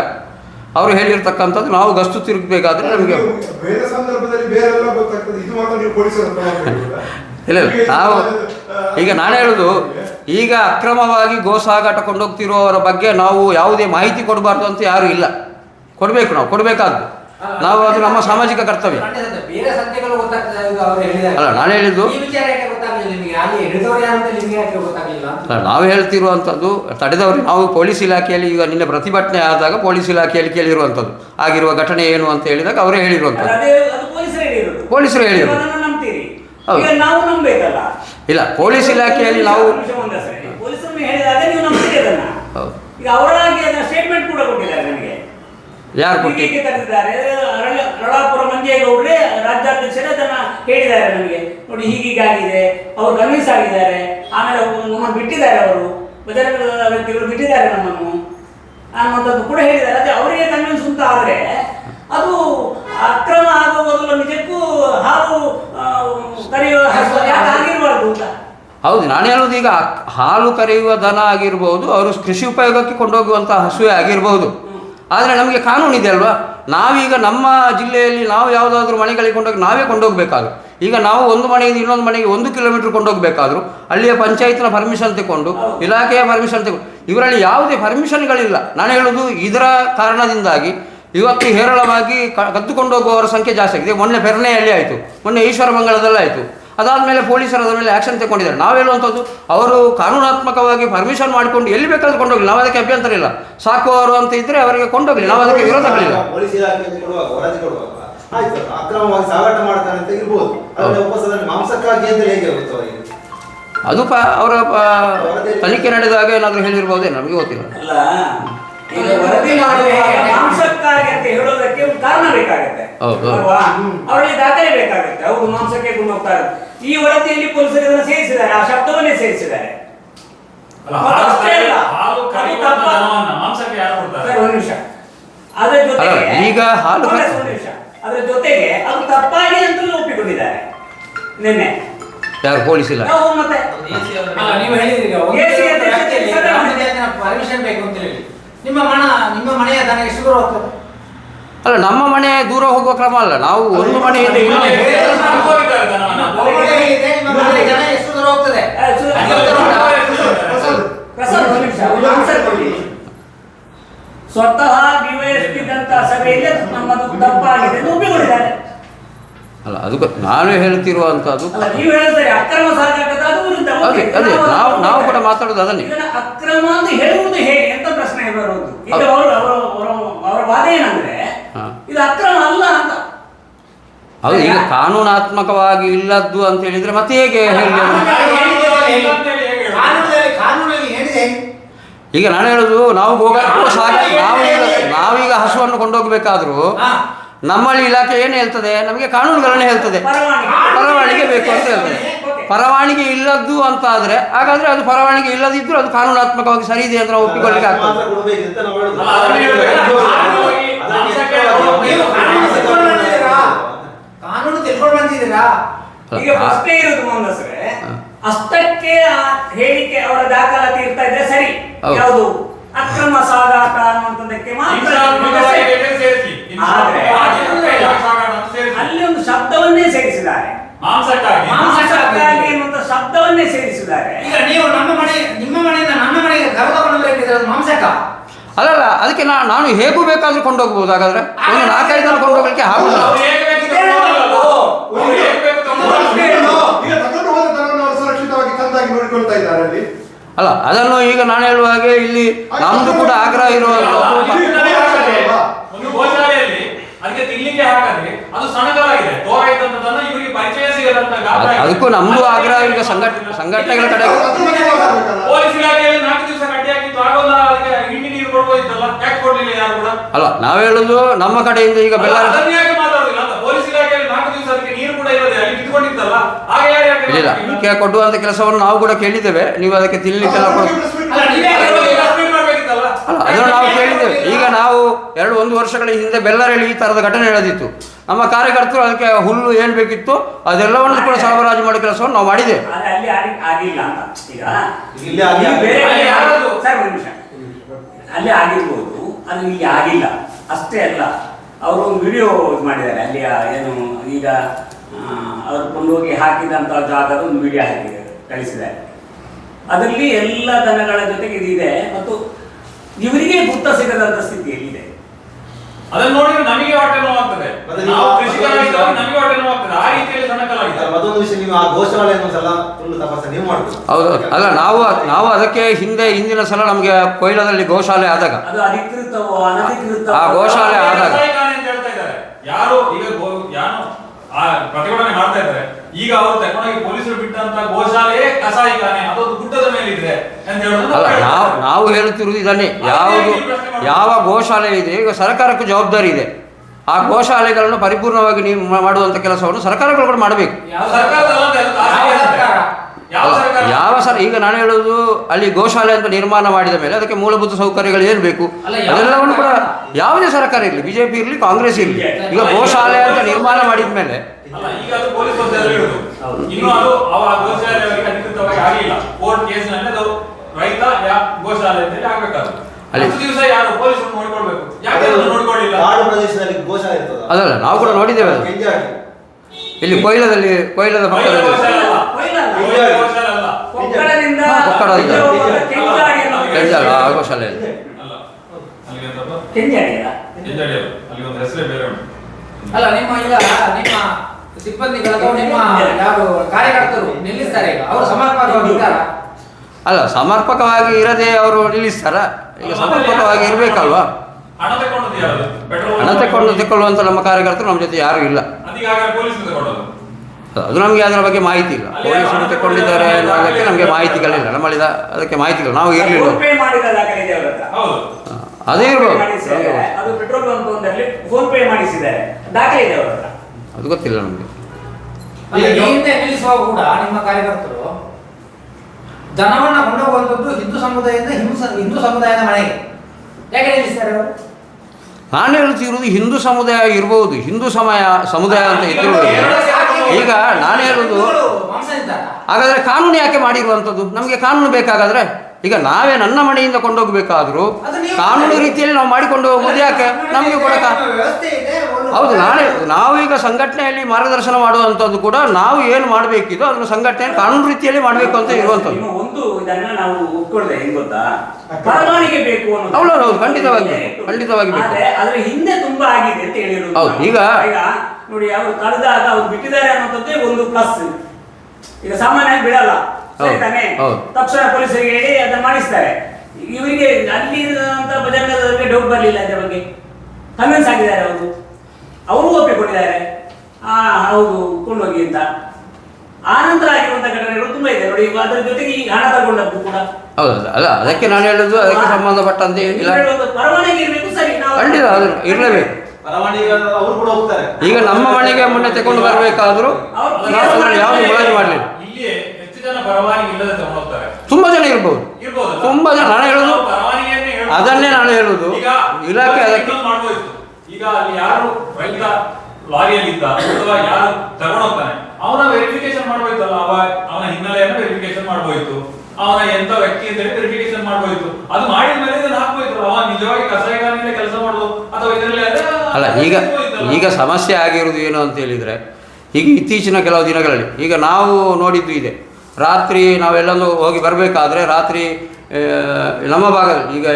ಅವರು ಹೇಳಿರ್ತಕ್ಕಂಥದ್ದು ನಾವು ಗಸ್ತು ತಿರುಗಬೇಕಾದ್ರೆ ನಮಗೆ ನೀವು ಬೇರೆ ಸಂದರ್ಭದಲ್ಲಿ ಬೇರೆಲ್ಲ ಗೊತ್ತಾಗ್ತದೆ. ಇದು ಮಾತ್ರ ನೀವು ಪೊಲೀಸರ ಹತ್ರ ಇಲ್ಲ ಇಲ್ಲ, ನಾವು ಈಗ ನಾನು ಹೇಳೋದು ಈಗ ಅಕ್ರಮವಾಗಿ ಗೋ ಸಾಗಾಟ ಕೊಂಡೋಗ್ತಿರುವವರ ಬಗ್ಗೆ ನಾವು ಯಾವುದೇ ಮಾಹಿತಿ ಕೊಡಬಾರ್ದು ಅಂತ ಯಾರೂ ಇಲ್ಲ. ಕೊಡಬೇಕು ನಾವು ಕೊಡಬೇಕಾದ್ದು. ನಾವು ಅದು ನಮ್ಮ ಸಾಮಾಜಿಕ ಕರ್ತವ್ಯ. ಅಲ್ಲ, ನಾನು ಹೇಳಿದ್ದು- ಅಲ್ಲಿ ನಾವು ಹೇಳ್ತಿರುವಂಥದ್ದು ತಡೆದವರು ನಾವು ಪೊಲೀಸ್ ಇಲಾಖೆಯಲ್ಲಿ ಈಗ ನಿನ್ನೆ ಪ್ರತಿಭಟನೆ ಆದಾಗ ಪೊಲೀಸ್ ಇಲಾಖೆಯಲ್ಲಿ ಕೇಳಿರುವಂಥದ್ದು. ಆಗಿರುವ ಘಟನೆ ಏನು ಅಂತ ಹೇಳಿದಾಗ ಅವರೇ ಹೇಳಿರುವಂಥದ್ದು. ಪೊಲೀಸರು ಹೇಳಿದರು ಹೌದು. ಇಲ್ಲ ಪೊಲೀಸ್ ಇಲಾಖೆಯಲ್ಲಿ ನಾವು ಹೌದು ಈಗ ಅವರಾಗಿ ಅದನ್ನ ಸ್ಟೇಟ್ಮೆಂಟ್ ಕೂಡ ಕೊಟ್ಟಿದ್ದಾರೆ ನನಗೆ ಯಾರು ಕೊಟ್ಟಿದ್ದಾರೆ ಹೀಗೆ ಕರೆದಿದ್ದಾರೆ. ರಳ- ರಳಾಪುರ ಮಂಜೇಗೌಡ್ರೆ ರಾಜ್ಯಾಧ್ಯಕ್ಷರೇ ಅದನ್ನ ಹೇಳಿದ್ದಾರೆ ನಮಗೆ. ನೋಡಿ ಹೀಗೀಗಾಗಿದೆ. ಅವರು ಕನ್ವಿನ್ಸ್ ಆಗಿದ್ದಾರೆ. ಆಮೇಲೆ ಅವ್ರು ನಮ್ಮನ್ನು ಬಿಟ್ಟಿದ್ದಾರೆ ಅವರು. ಬಜರಂಗ ವ್ಯಕ್ತಿಗಳು ಬಿಟ್ಟಿದ್ದಾರೆ ನಮ್ಮನ್ನು. ಅನ್ನುವಂಥದ್ದು ಕೂಡ ಹೇಳಿದ್ದಾರೆ. ಅದೇ ಅವರಿಗೆ ಕನ್ವಿನ್ಸ್ ಅಂತ ಆದರೆ ಅದು ಅಕ್ರಮ ಆಗುವ ಬದಲು ನಿಜಕ್ಕೂ ಹಾಲು ಕರೆಯುವ ಹಸು ಯಾಕೆ ಆಗಿರಬಾರ್ದು ಅಂತ. ಹೌದು ನಾನು ಹೇಳೋದು ಈಗ ಹಾಲು ಕರೆಯುವ ದನ ಆಗಿರ್ಬೋದು ಅವರು ಕೃಷಿ ಉಪಯೋಗಕ್ಕೆ ಕೊಂಡೋಗುವಂಥ ಹಸುವೆ ಆಗಿರ್ಬೋದು. ಆದರೆ ನಮಗೆ ಕಾನೂನು ಇದೆ ಅಲ್ವಾ? ನಾವೀಗ ನಮ್ಮ ಜಿಲ್ಲೆಯಲ್ಲಿ ನಾವು ಯಾವುದಾದ್ರೂ ಮನೆಗಳಿಗೆ ಕೊಂಡೋಗಿ ನಾವೇ ಕೊಂಡೋಗ್ಬೇಕಾದ್ರು. ಈಗ ನಾವು ಒಂದು ಮನೆಯಿಂದ ಇನ್ನೊಂದು ಮನೆಗೆ ಒಂದು ಕಿಲೋಮೀಟರ್ ಕೊಂಡೋಗ್ಬೇಕಾದ್ರು, ಅಲ್ಲಿಯ ಪಂಚಾಯತ್ನ ಪರ್ಮಿಷನ್ ತಗೊಂಡು ಇಲಾಖೆಯ ಪರ್ಮಿಷನ್ ತಗೊಂಡು ಇವರಲ್ಲಿ ಯಾವುದೇ ಪರ್ಮಿಷನ್ಗಳಿಲ್ಲ ನಾನು ಹೇಳೋದು ಇದರ ಕಾರಣದಿಂದಾಗಿ ಇವತ್ತು ಹೇರಳವಾಗಿ ಕದ್ದುಕೊಂಡು ಹೋಗುವವರ ಸಂಖ್ಯೆ ಜಾಸ್ತಿ ಆಗಿದೆ. ಮೊನ್ನೆ ಪೆರ್ನೆಯಲ್ಲಿ ಆಯಿತು. ಮೊನ್ನೆ ಈಶ್ವರ ಮಂಗಳದಲ್ಲಿ ಆಯಿತು. ಅದಾದಮೇಲೆ ಪೊಲೀಸರು ಅದರ ಮೇಲೆ ಆ್ಯಕ್ಷನ್ ತಗೊಂಡಿದ್ದಾರೆ ನಾವು ಹೇಳುವಂಥದ್ದು ಅವರು ಕಾನೂನಾತ್ಮಕವಾಗಿ ಪರ್ಮಿಷನ್ ಮಾಡಿಕೊಂಡು ಎಲ್ಲಿ ಬೇಕಾದ್ರೂ ಕೊಂಡೋಗ್ಲಿ. ನಾವು ಅದಕ್ಕೆ ಅಭ್ಯಂತರ ಇಲ್ಲ. ಸಾಕುವವರು ಅಂತ ಇದ್ದರೆ ಅವರಿಗೆ ಕೊಂಡೋಗ್ಲಿ. ನಾವು ಅದಕ್ಕೆ ವಿರೋಧ ಮಾಡಿಲ್ಲ ಅದು ಪ ಅವರ ಪ- ತನಿಖೆ ನಡೆದಾಗ ಏನಾದರೂ ಹೇಳಿರ್ಬೋದೇ? ನಮಗೆ ಗೊತ್ತಿಲ್ಲ. ವರದಿ ಮಾಡುವಾಗ ಮಾಂಸಕ್ಕಾಗಿ ಅಂತ ಹೇಳೋದಕ್ಕೆ ಒಂದು ಕಾರಣ ಬೇಕಾಗತ್ತೆ. ಅಲ್ವಾ? ಅವರಲ್ಲಿ ದಾಖಲೆ ಬೇಕಾಗತ್ತೆ. ಅವರು ಮಾಂಸಕ್ಕೆ ಗುಣ ಹೋಗ್ತಾರೆ ಈ ವರದಿಯಲ್ಲಿ ಪೊಲೀಸರು ಇದನ್ನು ಸೇರಿಸಿದ್ದಾರೆ. ಆ ಶಬ್ದವನ್ನೇ ಸೇರಿಸಿದ್ದಾರೆ. ಅದರ ಜೊತೆಗೆ ಈಗ ಹಾಲು ಅದರ ಜೊತೆಗೆ ಅದು ತಪ್ಪಾಗಿ ಅಂತಲೂ ಒಪ್ಪಿಕೊಂಡಿದ್ದಾರೆ. ನಿನ್ನೆ. ಯಾರು ಪೊಲೀಸ್ ಇಲ್ಲ ಮತ್ತೆ ನೀವು ಹೇಳಿದ್ರಿ ಪರ್ಮಿಷನ್ ಬೇಕು ಅಂತ ಹೇಳಿ ನಿಮ್ಮ ಮನ ನಿಮ್ಮ ಮನೆಯ ದನ ಎಷ್ಟು ದೂರ ಹೋಗ್ತದೆ? ಅಲ್ಲ ನಮ್ಮ ಮನೆ ದೂರ ಹೋಗುವ ಕ್ರಮ ಅಲ್ಲ ನಾವು ಒಂದು ಮನೆಯಿಂದ ಎಷ್ಟು ದೂರ ಹೋಗ್ತದೆ? ಸ್ವತಃ ಡಿವೈಎಸ್ಪಿ ದಂತ ಸಭೆಯಲ್ಲಿ ನಮ್ಮದು ತಪ್ಪಾಗಿದೆ ಎಂದು ಒಪ್ಪಿಕೊಂಡಿದ್ದಾರೆ ಅಲ್ಲ ಅದು ನಾನು ಹೇಳ್ತಿರುವಂಥದ್ದು ಅಲ್ಲ ನೀವು ಹೇಳ್ತಾರೆ ಅಕ್ರಮ ಸಾಗಾಟದ ಅದು ವಿರುದ್ಧ ಅದೇ ಓಕೆ. ಅದೇ ನಾವು- ನಾವು ನಾವು ಕೂಡ ಮಾತಾಡೋದು ಅದನ್ನೇ. ಅಕ್ರಮ ಅಂತ ಹೇಳುವುದು ಹೇಗೆ ಅಂತ ಪ್ರಶ್ನೆ ಬರುವುದು ಈಗ ಹೌದು. ಅವರು ಅವರ ಅವರ- ವಾದ ಏನಂದ್ರೆ. ಇದು ಅಕ್ರಮ ಅಲ್ಲ ಅಂತ. ಹೌದು ಈಗ ಕಾನೂನಾತ್ಮಕವಾಗಿ ಇಲ್ಲದ್ದು ಅಂತ ಹೇಳಿದ್ರೆ ಮತ್ತೆ ಹೇಗೆ ಈಗ ನಾನು ಹೇಳೋದು ನಾವು ಗೋಗ ಸಾಕಿ ನಾವೀಗ ನಾವೀಗ ಹಸುವನ್ನು ಕೊಂಡೋಗ್ಬೇಕಾದ್ರೂ ಹಾ. ನಮ್ಮಲ್ಲಿ ಇಲಾಖೆ ಏನು ಹೇಳ್ತದೆ? ನಮಗೆ ಕಾನೂನುಗಳನ್ನು ಹೇಳ್ತದೆ. ಪರವಾನಗಿ. ಬೇಕು ಅಂತ ಹೇಳ್ತದೆ. ಪರವಾನಿಗೆ ಇಲ್ಲದ್ದು ಅಂತ ಆದರೆ ಹಾಗಾದರೆ ಅದು ಪರವಾನಿಗೆ ಇಲ್ಲದಿದ್ದರೂ ಅದು ಕಾನೂನಾತ್ಮಕವಾಗಿ ಸರಿ ಇದೆ ಅಂತ ನಾವು ಒಪ್ಪಿಕೊಳ್ಳಿಕ್ಕೆ ಆಗ್ತದೆ. ಅಷ್ಟಕ್ಕೆ ಆ ಹೇಳಿಕೆ ಅವರ ದಾಖಲಾತಿ ಇರ್ತಾ ಇದ್ರೆ ಸರಿ. ಯಾವುದು? ಅಕ್ರಮ ಸಾಗಾಟ ಅನ್ನುವಂಥದ್ದಕ್ಕೆ ಮಾತ್ರ ಬೇಕಾದ್ರೆ. ಆದ್ರೆ. ಅಲ್ಲಿ ಒಂದು ಶಬ್ದವನ್ನೇ ಸೇರಿಸಿದ್ದಾರೆ. ಮಾಂಸಕ್ಕಾಗಿ. ಮಾಂಸಕ್ಕಾಗಿ ಎನ್ನುವಂಥ ಶಬ್ದವನ್ನೇ ಸೇರಿಸಿದ್ದಾರೆ. ಈಗ ನೀವು ನಮ್ಮ ಮನೆ ನಿಮ್ಮ ಮನೆಯಿಂದ ನನ್ನ ಮನೆಗೆ ಕರೆದುಕೊಂಡು ಬರಬೇಕಿದ್ರೆ ಅದು ಮಾಂಸಕ? ಅಲ್ಲಲ್ಲ ಅದಕ್ಕೆ ನಾ ನಾನು ಹೇಗೂ ಬೇಕಾದ್ರೂ ಕೊಂಡೋಗ್ಬೋದು ಹಾಗಾದ್ರೆ? ಒಂದು ನಾಲ್ಕೈದು ಜನ ಕೊಂಡೋಗ್ಲಿಕ್ಕೆ ಆಗುದಿಲ್ಲ. ಇದ್ದಾರೆ ಅಲ್ಲಿ. ಅಲ್ಲ ಅದನ್ನು ಈಗ ನಾನು ಹೇಳುವ ಹಾಗೆ ಇಲ್ಲಿ ನಮ್ಮದು ಕೂಡ ಆಗ್ರಹ ಇರುವ ಅದಕ್ಕೆ ತಿನ್ಲಿಕ್ಕೆ ಹಾಕದೆ ಅದು ಸಣ್ಣದಾಗಿದೆ ತೋರ ಇದ್ದಂತದನ್ನ ಇವರಿಗೆ ಪರಿಚಯ ಸಿಗದಂತ. ಅದಕ್ಕೂ ನಮ್ದು ಆಗ್ರಹ ಈಗ ಸಂಘಟ ಸಂಘಟನೆಗಳ ಕಡೆ? ಪೊಲೀಸ್ ಇಲಾಖೆಯಲ್ಲಿ ನಾಲ್ಕು ದಿವಸ ಕಟ್ಟಿ ಹಾಕಿತ್ತು ಆಗೊಂದು ಅದಕ್ಕೆ ಹಿಂಡಿ ನೀರು ಕೊಡ್ಬೋದಿತ್ತಲ್ಲ? ಯಾಕೆ ಕೊಡ್ಲಿಲ್ಲ ಯಾರು ಕೂಡ? ಅಲ್ಲ ನಾವು ಹೇಳುದು ನಮ್ಮ ಕಡೆಯಿಂದ ಈಗ ಯಾಕೆ ಮಾತಾಡುದಿಲ್ಲ? ಅಂತ ಪೊಲೀಸ್ ಇಲಾಖೆಯಲ್ಲಿ ನಾಲ್ಕು ದಿವಸ ಅದಕ್ಕೆ ನೀರು ಕೂಡ ಇರೋದೇ ಅಲ್ಲಿ ಯಾಕೆ ಇಲ್ಲ? ಈಗ ಕೊಡುವಂತ ಕೆಲಸವನ್ನು ನಾವು ಕೂಡ ಕೇಳಿದ್ದೇವೆ. ನೀವು ಅದಕ್ಕೆ ತಿಳಿಲಿಕ್ಕೆ ಕೊಡು ಅದನ್ನು ನಾವು ಕೇಳಿದ್ದೇವೆ. ಎರಡು ಒಂದು ವರ್ಷಗಳ ಹಿಂದೆ ಬೆಲ್ಲರಲ್ಲಿ ಈ ಥರದ ಘಟನೆ ನಡೆದಿತ್ತು. ನಮ್ಮ ಕಾರ್ಯಕರ್ತರು ಅದಕ್ಕೆ ಹುಲ್ಲು ಏನು ಬೇಕಿತ್ತು ಅದೆಲ್ಲವನ್ನು ಕೂಡ ಸರಬರಾಜು ಮಾಡೋ ಕೆಲಸವನ್ನು ನಾವು ಮಾಡಿದೆ. ಆದ್ರೆ ಅಲ್ಲಿ ಆಗಿ- ಆಗಿಲ್ಲ ಅಂತ ಈಗ. ಇಲ್ಲಿ ಆಗಿ- ಬೇರೆ ಅಲ್ಲಿ ಸರ್ ಒಂದು ನಿಮಿಷ. ಅಲ್ಲಿ ಆಗಿರ್ಬೋದು ಅದು ಇಲ್ಲಿ ಆಗಿಲ್ಲ. ಅಷ್ಟೇ ಅಲ್ಲ ಅವರು ಒಂದು ವಿಡಿಯೋ ಇದು ಮಾಡಿದ್ದಾರೆ. ಅಲ್ಲಿ ಏನು ಈಗ ಅವರು ಅವ್ರು ಕೊಂಡೋಗಿ ಹಾಕಿದಂಥ ಜಾಗದ ಒಂದು ವಿಡಿಯೋ ಹಾಕಿದ್ದಾರೆ ಕಳಿಸಿದ್ದಾರೆ. ಅದರಲ್ಲಿ ಎಲ್ಲ ದನಗಳ ಜೊತೆಗೆ ಇದಿದೆ ಮತ್ತು ಇವರಿಗೆ ಗುತ್ತ ಸಿಗದಂಥ ಸ್ಥಿತಿಯಲ್ಲಿದೆ ಅದನ್ನ ನೋಡಿದ್ರೆ ನಮಗೆ ಹೊಟ್ಟೆ ನೋವಾಗ್ತದೆ. ನಾವು ಕೃಷಿಕರಾಗಿದ್ದಾಗ ನಮಗೆ ಹೊಟ್ಟೆ ನೋವಾಗ್ತದೆ. ಆ ರೀತಿಯಲ್ಲಿ ಸಣ್ಣಕಲಾಗಿದೆ ಮತ್ತೊಂದು ವಿಷಯ ನೀವು ಆ ಗೋಶಾಲೆಯನ್ನು ಸಲ ಫುಲ್ ತಪಾಸಣೆ ನೀವು ಮಾಡ್ಬೇಕು ಹೌದು ಅಲ್ಲ ನಾವು ನಾವು ಅದಕ್ಕೆ ಹಿಂದೆ ಹಿಂದಿನ ಸಲ ನಮಗೆ ಕೊಯ್ಲದಲ್ಲಿ ಗೋಶಾಲೆ ಆದಾಗ. ಅದು ಅಧಿಕೃತವೋ ಅನಧಿಕೃತವೋ? ಆ ಗೋಶಾಲೆ ಆದಾಗ. ಅಂತ ಹೇಳ್ತಾ ಇದ್ದಾರೆ. ಯಾರು ಈಗ ಯಾರು? ಆ ಪ್ರತಿಭಟನೆ ಮಾಡ್ತಾ ಇದ್ದಾರೆ. ಈಗ ಅವರು ತಗೊಂಡೋಗಿ ಪೊಲೀಸರು ಬಿಟ್ಟಂತ ಗೋಶಾಲೆ ಕಸಾಯಿಖಾನೆ ಅದೊಂದು ಗುಡ್ಡದ ಮೇಲೆ ಇದೆ ಅಂತ ಹೇಳೋದು ಅಲ್ಲ ನಾವು ನಾವು ಹೇಳುತ್ತಿರುವುದು ಇದನ್ನೇ. ಯಾವುದು ಯಾವ ಗೋಶಾಲೆ ಇದೆ? ಈಗ ಸರ್ಕಾರಕ್ಕೂ ಜವಾಬ್ದಾರಿ ಇದೆ. ಆ ಗೋಶಾಲೆಗಳನ್ನು ಪರಿಪೂರ್ಣವಾಗಿ ನೀವು ಮಾಡುವಂಥ ಕೆಲಸವನ್ನು ಸರ್ಕಾರಗಳು ಕೂಡ ಮಾಡಬೇಕು. ಯಾವ ಸರ್ಕಾರದಲ್ಲ ಅಂತ ಯಾವ ಸರ್ಕಾರ? ಯಾವ ಸರ್ ಈಗ ನಾನು ಹೇಳೋದು ಅಲ್ಲಿ ಗೋಶಾಲೆ ಅಂತ ನಿರ್ಮಾಣ ಮಾಡಿದ ಮೇಲೆ ಅದಕ್ಕೆ ಮೂಲಭೂತ ಸೌಕರ್ಯಗಳು ಏನು ಬೇಕು? ಅದೆಲ್ಲವನ್ನು ಕೂಡ? ಯಾವುದೇ ಸರ್ಕಾರ ಇರಲಿ ಬಿಜೆಪಿ ಇರಲಿ ಕಾಂಗ್ರೆಸ್ ಇರಲಿ. ಈಗ ಗೋಶಾಲೆ ಅಂತ ನಿರ್ಮಾಣ ಮಾಡಿದ ಮೇಲೆ ಈಗ ಅದು ಪೊಲೀಸ್ ವೃತ್ತದಲ್ಲಿ ಇರುವುದು ಇನ್ನು ಅದು ಅವ ಗೋಶಾಲೆ ಅಲ್ಲಿ- ಹತ್ತು ದಿವಸ ಯಾರು ಪೊಲೀಸರು ನೋಡ್ಕೊಳ್ಬೇಕು. ಯಾಕೆ ಅದನ್ನು ನೋಡ್ಕೊಳ್ಳಿಲ್ಲ ಕಾಡು ಪ್ರದೇಶದಲ್ಲಿ ಗೋಶಾಲೆ ಇರ್ತದ ಅದಲ್ಲ ನಾವು ಕೂಡ ನೋಡಿದ್ದೇವೆ ಅದು. ಕೆಂಜಾಡಿ ಇಲ್ಲಿ ಕೊಯ್ಲದಲ್ಲಿ ಕೊಯ್ಲದ ಕೊಯ್ಲ ಪಕ್ಕದಲ್ಲಿ. ಕೊಕ್ಕಡದಿಂದ ಕೆಂಜಾಳ ಅಲ್ಲ. ಅಲ್ಲಿಗೆ ಅಂತಪ್ಪ ಕೆಂಜಾಡಿ ಅಲ್ಲ. ಕೆಂಜಾಡಿ ಅಲ್ಲ. ಅಲ್ಲಿ ಒಂದು ಹೆಸರೇ ಬೇರೆ ಅಲ್ಲ ನಿಮ್ಮ ಈಗ ನಿಮ್ಮ ಸಿಬ್ಬಂದಿಗಳು ಅಥವಾ ನಿಮ್ಮ ಯಾರು ಕಾರ್ಯಕರ್ತರು ನಿಲ್ಲಿಸ್ತಾರೆ ಈಗ. ಅವರು? ಅಲ್ಲ ಸಮರ್ಪಕವಾಗಿ ಇರದೆ ಅವರು ನಿಲ್ಲಿಸ್ತಾರ? ಈಗ ಸಮರ್ಪಕವಾಗಿ ಇರಬೇಕಲ್ವಾ? ಹಣ ತಗೊಂಡು ತೆಕ್ಕೊಳ್ಳುವಂಥ ನಮ್ಮ ಕಾರ್ಯಕರ್ತರು ನಮ್ಮ ಜೊತೆ ಯಾರೂ ಇಲ್ಲ. ಅದು ನಮಗೆ ಅದರ ಬಗ್ಗೆ ಮಾಹಿತಿ ಇಲ್ಲ. ಪೊಲೀಸರು ತೆಕ್ಕೊಂಡಿದ್ದಾರೆ ಅನ್ನೋದಕ್ಕೆ ನಮಗೆ ಮಾಹಿತಿಗಳಿಲ್ಲ. ನಮ್ಮಲ್ಲಿ ಅದಕ್ಕೆ ಮಾಹಿತಿಗಳು ನಾವು ಇರಲಿಲ್ಲ. ಅದೇ ಇರಬಹುದು ಇರ್ಬೋದು. ಅದು ಗೊತ್ತಿಲ್ಲ ನಮಗೆ. ದನವನ್ನ ಕೊಂಡೋಗುವಂಥದ್ದು ಹಿಂದೂ ಸಮುದಾಯದಿಂದ ಹಿಂದೂ ಹಿಂದೂ ಸಮುದಾಯದ ಮನೆಗೆ. ಯಾಕೆ ನಿಲ್ಲಿಸ್ತಾರೆ ಅವರು? ನಾನು ಹೇಳ್ತಿರೋದು ಹಿಂದೂ ಸಮುದಾಯ ಇರಬಹುದು ಹಿಂದೂ ಸಮಯ ಸಮುದಾಯ ಅಂತ ಇದ್ದಿರೋದು ಈಗ ನಾನು ಹೇಳೋದು ಹಾಗಾದರೆ ಕಾನೂನು ಯಾಕೆ ಮಾಡಿರುವಂಥದ್ದು? ನಮಗೆ ಕಾನೂನು ಬೇಕಾಗಾದ್ರೆ? ಈಗ ನಾವೇ ನನ್ನ ಮನೆಯಿಂದ ಕೊಂಡೋಗ್ಬೇಕಾದ್ರೂ ಕಾನೂನು ರೀತಿಯಲ್ಲಿ ನಾವು ಮಾಡಿಕೊಂಡು ಹೋಗೋದು ಯಾಕೆ ನಮಗೆ ಕೂಡ ಹೌದು ನಾಳೆ ನಾವು ಈಗ ಸಂಘಟನೆಯಲ್ಲಿ ಮಾರ್ಗದರ್ಶನ ಮಾಡುವಂಥದ್ದು ಕೂಡ ನಾವು ಏನು ಮಾಡಬೇಕಿದೋ ಅದನ್ನು ಸಂಘಟನೆ ಕಾನೂನು ರೀತಿಯಲ್ಲಿ ಮಾಡಬೇಕು ಅಂತ ಇರುವಂಥದ್ದು. ಹೌದು, ಹೌದು, ಖಂಡಿತವಾಗಿ. ಖಂಡಿತವಾಗಿ ಬೇಕು. ಆದ್ರೆ ಹಿಂದೆ ತುಂಬಾ ಆಗಿದೆ ಅಂತ ಹೇಳಿರೋದು ಹೌದು, ಈಗ- ಈಗ ನೋಡಿ ಅವರು ಕಳೆದಾಗ ಅವ್ರು ಬಿಟ್ಟಿದ್ದಾರೆ ಅನ್ನೋದೇ ಒಂದು ಪ್ಲಸ್ ಈಗ ಸಾಮಾನ್ಯವಾಗಿ ಬಿಡಲ್ಲ ಸರಿ ತಾನೇ. ತಕ್ಷಣ ಪೊಲೀಸರಿಗೆ ಹೇಳಿ ಅದನ್ನ ಮಾಡಿಸ್ತಾರೆ. ಇವರಿಗೆ ಅಲ್ಲಿ ಇರುವಂತ ಬಜರಂಗದವರಿಗೆ ಡೌಟ್ ಬರಲಿಲ್ಲ ಅದರ ಬಗ್ಗೆ. ಕನ್ವಿನ್ಸ್ ಆಗಿದ್ದಾರೆ ಅವರು. ಅವರು ಒಪ್ಪಿಕೊಂಡಿದ್ದಾರೆ. ಆ ಹೌದು ಕೊಂಡೋಗಿ ಅಂತ. ಆನಂತರ ನಂತರ ಆಗಿರುವಂತ ಘಟನೆಗಳು ತುಂಬಾ ಇದೆ. ನೋಡಿ ಈಗ ಅದರ ಜೊತೆಗೆ ಈ ಹಣ ತಗೊಂಡದ್ದು ಕೂಡ. ಹೌದು ಅಲ್ಲ ಅದಕ್ಕೆ ನಾನು ಹೇಳುದು ಅದಕ್ಕೆ ಸಂಬಂಧಪಟ್ಟಂತೆ ಇಲ್ಲ. ಪರವಾನಗಿ ಇರಬೇಕು ಸರಿ ನಾವು ಖಂಡಿತ ಅದು ಇರಲೇಬೇಕು ಪರವಾನಗಿ ಅವರು ಕೂಡ ಹೋಗ್ತಾರೆ. ಈಗ ನಮ್ಮ ಮನೆಗೆ ಮೊನ್ನೆ ತಗೊಂಡು ಬರಬೇಕಾದ್ರೂ ಯಾವುದು ಮಾಡಲಿಲ್ಲ. ಇಲ್ಲಿಯೇ ಹೆಚ್ಚು ಜನ ಪರವಾನಗಿ ಇಲ್ಲದೆ ತಗೊಂಡು ತುಂಬ ಜನ ಇರ್ಬೋದು? ತುಂಬಾ ಜನ ನಾನು ಹೇಳುದು ಅದನ್ನೇ ನಾನು ಹೇಳುದು. ಇಲಾಖೆ ಅದಕ್ಕೆ ಈಗ ಅಲ್ಲಿ ಯಾರು ರೈತ ಲಾರಿಯಲ್ಲಿದ್ದ ಅಥವಾ ಯಾರು ತಗೊಂಡೋಗ್ತಾನೆ ಅವನ ವೆರಿಫಿಕೇಶನ್ ಮಾಡ್ಬೋಯ್ತಲ್ಲ ಅವ ಅವನ ಹಿನ್ನೆಲೆಯನ್ನು ವೆರಿಫಿಕೇಶನ್ ಮಾಡ್ಬೋಯ್ತು ಅವನ ಎಂತ ವ್ಯಕ್ತಿ ಅಂತ ಹೇಳಿ ವೆರಿಫಿಕೇಶನ್ ಮಾಡ್ಬೋಯ್ತು ಅದು ಮಾಡಿದ ಮೇಲೆ ಇದನ್ನ ಹಾಕ್ಬೋಯ್ತು ಅವ ನಿಜವಾಗಿ ಕಸಾಯಿಗಾರನಿಂದ ಕೆಲಸ ಮಾಡೋದು ಅಥವಾ ಇದರಲ್ಲಿ ಅಲ್ಲ ಈಗ ಈಗ ಸಮಸ್ಯೆ ಆಗಿರುವುದು ಏನು ಅಂತ ಹೇಳಿದ್ರೆ ಈಗ ಇತ್ತೀಚಿನ ಕೆಲವು ದಿನಗಳಲ್ಲಿ ಈಗ ನಾವು ನೋಡಿದ್ದು ಇದೆ. ರಾತ್ರಿ ನಾವೆಲ್ಲೂ ಹೋಗಿ ಬರಬೇಕಾದ್ರೆ ರಾತ್ರಿ ನಮ್ಮ ಭಾಗದಲ್ಲಿ ಈಗ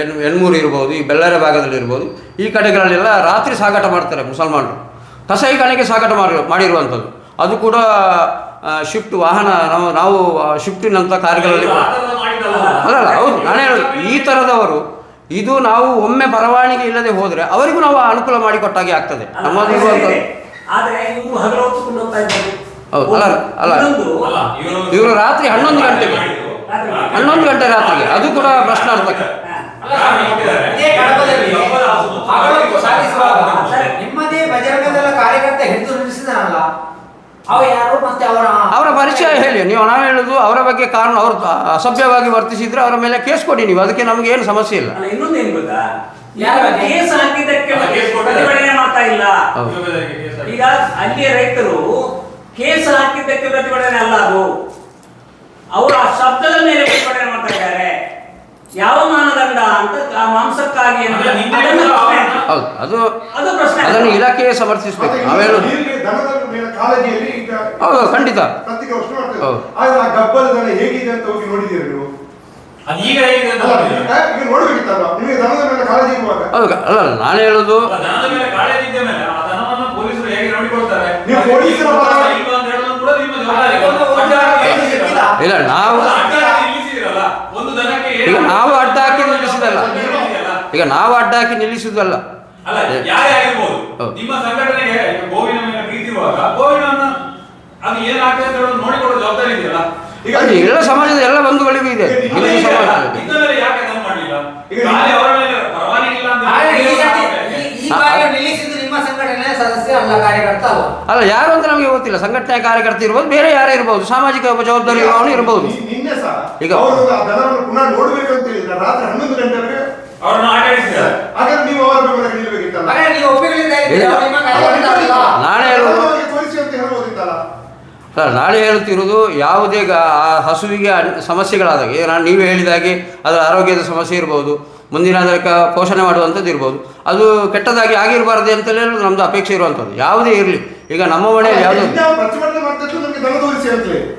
ಎಣ್ ಎಣ್ಮೂರು ಇರ್ಬೋದು ಈ ಬೆಳ್ಳಾರೆ ಭಾಗದಲ್ಲಿ ಇರ್ಬೋದು ಈ ಕಡೆಗಳಲ್ಲೆಲ್ಲ ರಾತ್ರಿ ಸಾಗಾಟ ಮಾಡ್ತಾರೆ ಮುಸಲ್ಮಾನರು. ಕಸಾಯಿಖಾನೆಗೆ ಸಾಗಾಟ ಮಾಡಿ ಮಾಡಿರುವಂಥದ್ದು. ಅದು ಕೂಡ ಶಿಫ್ಟ್ ವಾಹನ ನಾವು ನಾವು ಶಿಫ್ಟಿನಂಥ ಕಾರ್ಯಗಳಲ್ಲಿ. ಅಲ್ಲಲ್ಲ ಹೌದು ನಾನು ಹೇಳೋದು ಈ ಥರದವರು ಇದು ನಾವು ಒಮ್ಮೆ ಬರವಣಿಗೆ ಇಲ್ಲದೆ ಹೋದರೆ ಅವರಿಗೂ ನಾವು ಅನುಕೂಲ ಮಾಡಿಕೊಟ್ಟಾಗೆ ಆಗ್ತದೆ. ನಮ್ಮದು ಇರುವಂಥದ್ದು. ಹೌದು, ಅಲ್ಲ, ಅಲ್ಲ. ಇವರು ರಾತ್ರಿ ಹನ್ನೊಂದು ಗಂಟೆಗೆ. ಹನ್ನೊಂದು ಗಂಟೆ ರಾತ್ರಿಗೆ. ಅದು ಕೂಡ ಪ್ರಶ್ನಾರ್ಥಕ. ಸಾಗಿಸುವಾಗ ನಿಮ್ಮದೇ ಬಜರಂಗದಲ್ಲ ಕಾರ್ಯಕರ್ತ ಹಿಡಿದು ನಿಲ್ಲಿಸಿದಾನಲ್ಲ ಅವ ಯಾರು ಮತ್ತೆ ಅವರ ಪರಿಚಯ ಹೇಳಿ. ನೀವು ನಾವು ಹೇಳುದು ಅವರ ಬಗ್ಗೆ ಕಾರಣ ಅವರು ಅಸಭ್ಯವಾಗಿ ವರ್ತಿಸಿದ್ರೆ ಅವರ ಮೇಲೆ ಕೇಸ್ ಕೊಡಿ ನೀವು. ಅದಕ್ಕೆ ನಮ್ಗೆ ಏನು ಸಮಸ್ಯೆ ಇಲ್ಲ. ಅಲ್ಲ ಇನ್ನೊಂದು ಏನ್ ಗೊತ್ತಾ? ಯಾರ ಕೇಸ್ ಹಾಕಿದ್ದಕ್ಕೆ ಪ್ರತಿಭಟನೆ ಮಾಡ್ತಾ ಇಲ್ಲ. ಈಗ ಅಲ್ಲಿಯ ರೈತರು ಕೇಸ್ ಹಾಕಿದ್ದಕ್ಕೆ ಪ್ರತಿಭಟನೆ ಅಲ್ಲ ಅದು. ಅವರು ಆ ಶಬ್ದದ ಮೇಲೆ ಪ್ರತಿಭಟನೆ ಮಾಡ್ತಾ ಇದ್ದಾರೆ. ಯಾವ ಮಾನದಂಡ ಅಂತ ಆ ಮಾಂಸಕ್ಕಾಗಿ ಅದು ಅದು ಪ್ರಶ್ನೆ. ಅದನ್ನು ಇಲಾಖೆಯೇ ಸಮರ್ಥಿಸಬೇಕು. ನಾವು ಹೇಳುದು ಹೌದು, ಖಂಡಿತ. ಹೇಗಿದೆ ಅಂತ ಹೋಗಿ ನೋಡಿದ್ದೀರಿ ನೀವು? ಈಗ ಅಲ್ಲ ನಾನು ಹೇಳುದು ನೋಡಿಕೊಳ್ತಾರೆ ನೀವು ಅದು ಪೊಲೀಸರ ಈಗ ಪರ- ಇಲ್ವಾ ಅಂತ ಹೇಳೋದು ಕೂಡ ನಿಮ್ಮ ಜವಾಬ್ದಾರಿ. ಅದಕ್ಕೊಂದು ಒಂದು ಅಡ್ಡ ಹಾಕಿ ಸಿಕ್ಕಿಲ್ಲ. ಇಲ್ಲ ನಾವು. ಒಂದು ದನಕ್ಕೆ ಈಗ ನಾವು ಅಡ್ಡ ಹಾಕಿ ನಿಲ್ಲಿಸಿದಲ್ಲ. ಈಗ ನಾವು ಅಡ್ಡ ಹಾಕಿ ನಿಲ್ಲಿಸುವುದಲ್ಲ ಅಲ್ಲ ಯಾರೇ ಆಗಿರ್ಬೋದು. ನಿಮ್ಮ ಸಂಘಟನೆಗೆ ಈಗ ಗೋವಿನ ಮೇಲೆ ಪ್ರೀತಿ ಇರುವಾಗ ಗೋವಿನನ್ನ ಅದು ಏನಾಗ್ತದೆ ಅಂತ ಹೇಳೋದು ನೋಡಿಕೊಳ್ಳೋ ಜವಾಬ್ದಾರಿ ಇದೆಯಲ್ಲ? ಈಗ ಅದು ಎಲ್ಲ ಸಮಾಜದ ಎಲ್ಲ ಬಂಧುಗಳಿಗೂ ಇದೆ. ಈಗ ಹಿಂದೂ ಈಗ ಸಮಾಜದಲ್ಲಿ. ಯಾಕೆ ಅದನ್ನು ಮಾಡಲಿಲ್ಲ ಈಗ ಖಾಲಿ ಅವರ ಮೇಲೆ ಪರವಾನಗಿ ಇಲ್ಲ ಅಂತ ಸದಸ್ಯ ಅಲ್ಲ ಕಾರ್ಯಕರ್ತ ಅಲ್ಲ ಅಲ್ಲ ಯಾರು ಅಂತ ನಮಗೆ ಗೊತ್ತಿಲ್ಲ. ಸಂಘಟನೆ ಕಾರ್ಯಕರ್ತ ಇರ್ಬೋದು ಬೇರೆ ಯಾರೇ ಇರ್ಬೋದು ಸಾಮಾಜಿಕ ಜವಾಬ್ದಾರಿ ಅವನು ಇರ್ಬೋದು. ನಿನ್ನೆ ಸಹ ಈಗ ಅವರು ಆ ದನವನ್ನು ಪುನಃ ನೋಡ್ಬೇಕು ಅಂತ ಹೇಳಿದ್ರೆ ರಾತ್ರಿ ಹನ್ನೊಂದು ಗಂಟೆವರೆಗೆ ಅವರನ್ನು ಆಟಾಡಿಸಿದ್ದಾರೆ ಹಾಗಾದ್ರೆ ನೀವು ಅವರ ಬೆಂಬಲ ನಿಲ್ಬೇಕಿತ್ತಲ್ಲ ಹಾಗಾದ್ರೆ ನೀವು ಒಪ್ಪಿಗೆಗಳಿಂದ ಹೇಳಿದ್ದೀರಿ, ಇಲ್ಲ. ಅವ್ರು ನಿಮ್ಮ ಕಾರ್ಯಕರ್ತ ಅಲ್ಲ ತೋರಿಸಿ ಅಂತ ಹೇಳ್ಬೋದಿತ್ತಲ್ಲ ಸರ್ ನಾಳೆ ಹೇಳುತ್ತಿರುವುದು ಯಾವುದೇ ಗ- ಆ ಹಸುವಿಗೆ ಅನ್- ಸಮಸ್ಯೆಗಳಾದಾಗ ಈಗ ನಾನು ನೀವು ಹೇಳಿದ ಹಾಗೆ ಅದರ ಆರೋಗ್ಯದ ಸಮಸ್ಯೆ ಇರ್ಬೋದು. ಮುಂದಿನ ಅದಕ್ಕೆ ಪೋಷಣೆ ಮಾಡುವಂಥದ್ದು ಇರ್ಬೋದು. ಅದು ಕೆಟ್ಟದಾಗಿ ಆಗಿರಬಾರ್ದು ಅಂತಲೇ ನಮ್ದು ನಮ್ಮದು ಅಪೇಕ್ಷೆ ಇರುವಂಥದ್ದು. ಯಾವುದೇ ಇರಲಿ. ಈಗ ನಮ್ಮ ಮನೆಯಲ್ಲಿ ಯಾವುದು ಹಿಂದೆ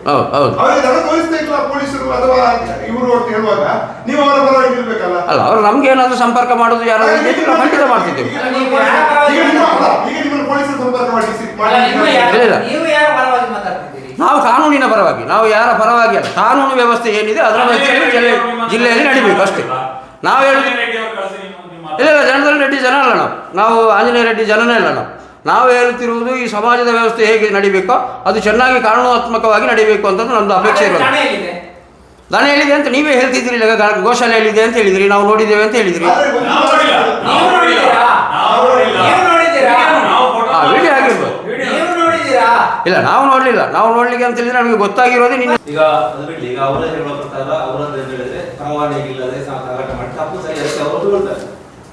ಹೌದು ಹೌದು. ಅವರಿಗೆ ದನ ತೋರಿಸ್ತಾ ಇಲ್ಲ ಪೊಲೀಸರು ಅಥವಾ ಇವರು ಅಂತ ಹೇಳುವಾಗ ನೀವು ಅವರ ಪರವಾಗಿ ನಿಲ್ಬೇಕಲ್ಲ? ಅಲ್ಲ ಅವ್ರು ನಮ್ಗೆ ಏನಾದರೂ ಸಂಪರ್ಕ ಮಾಡೋದು ಯಾರು ಇದ್ರೆ ನಾವು ಖಂಡಿತ ಮಾಡ್ತಿದ್ದೇವೆ. ನೀವು ಯಾರ ಪರವಾಗಿ ಮಾತಾಡ್ತಿದ್ದೀರಿ? ನಾವು ಕಾನೂನಿನ ಪರವಾಗಿ ನಾವು ಯಾರ ಪರವಾಗಿ ಅಲ್ಲ. ಕಾನೂನು ವ್ಯವಸ್ಥೆ ಏನಿದೆ ಅದರ ಜಿಲ್ಲೆಯಲ್ಲಿ ನಡಿಬೇಕು ಅಷ್ಟೇ. ನಾವು ಹೇಳ್ತೀವಿ ಅವರು ಇಲ್ಲ ಇಲ್ಲ ಜನದಲ್ಲಿ ರೆಡ್ಡಿ ಜನ ಅಲ್ಲ ನಾವು. ನಾವು ಆಂಜನೇಯ ರೆಡ್ಡಿ ಜನನೇ ಅಲ್ಲ ನಾವು. ನಾವು ಹೇಳ್ತಿರುವುದು ಈ ಸಮಾಜದ ವ್ಯವಸ್ಥೆ ಹೇಗೆ ನಡಿಬೇಕೋ ಅದು ಚೆನ್ನಾಗಿ ಕಾನೂನಾತ್ಮಕವಾಗಿ ನಡಿಬೇಕು ಅಂತಂದ್ರೆ ನಮ್ಮದು ಅಪೇಕ್ಷೆ ಇರೋದು ನಾನು? ಹೇಳಿದೆ ಅಂತ ನೀವೇ ಹೇಳ್ತಿದ್ದೀರಿ ಈಗ ಗೋಶಾಲೆ ಹೇಳಿದೆ ಅಂತ ಹೇಳಿದ್ರಿ ನಾವು ನೋಡಿದ್ದೇವೆ ಅಂತ ಹೇಳಿದ್ರಿ. ವಿಡಿಯೋ ಆಗಿರ್ಬೋದು. ಇಲ್ಲ ನಾವು ನೋಡಲಿಲ್ಲ. ನಾವು ನೋಡ್ಲಿಕ್ಕೆ ಅಂತ ಹೇಳಿದ್ರೆ ನಮಗೆ ಗೊತ್ತಾಗಿರೋದೇ ನಿನ್ನೆ. ಈಗ ಈಗ ಅವರ ಹೇಳುವ ಪ್ರಕಾರ ಅವರದ್ದು ಏನು ಹೇಳಿದ್ರೆ ಪರವಾನಗಿ ಇಲ್ಲದೆ ಸಹ ಸಾಗಾಟ ಮಾಡಿ ತಪ್ಪು ಸರಿ ಅದಕ್ಕೆ ಅವರು ಹೇಳ್ತಾರೆ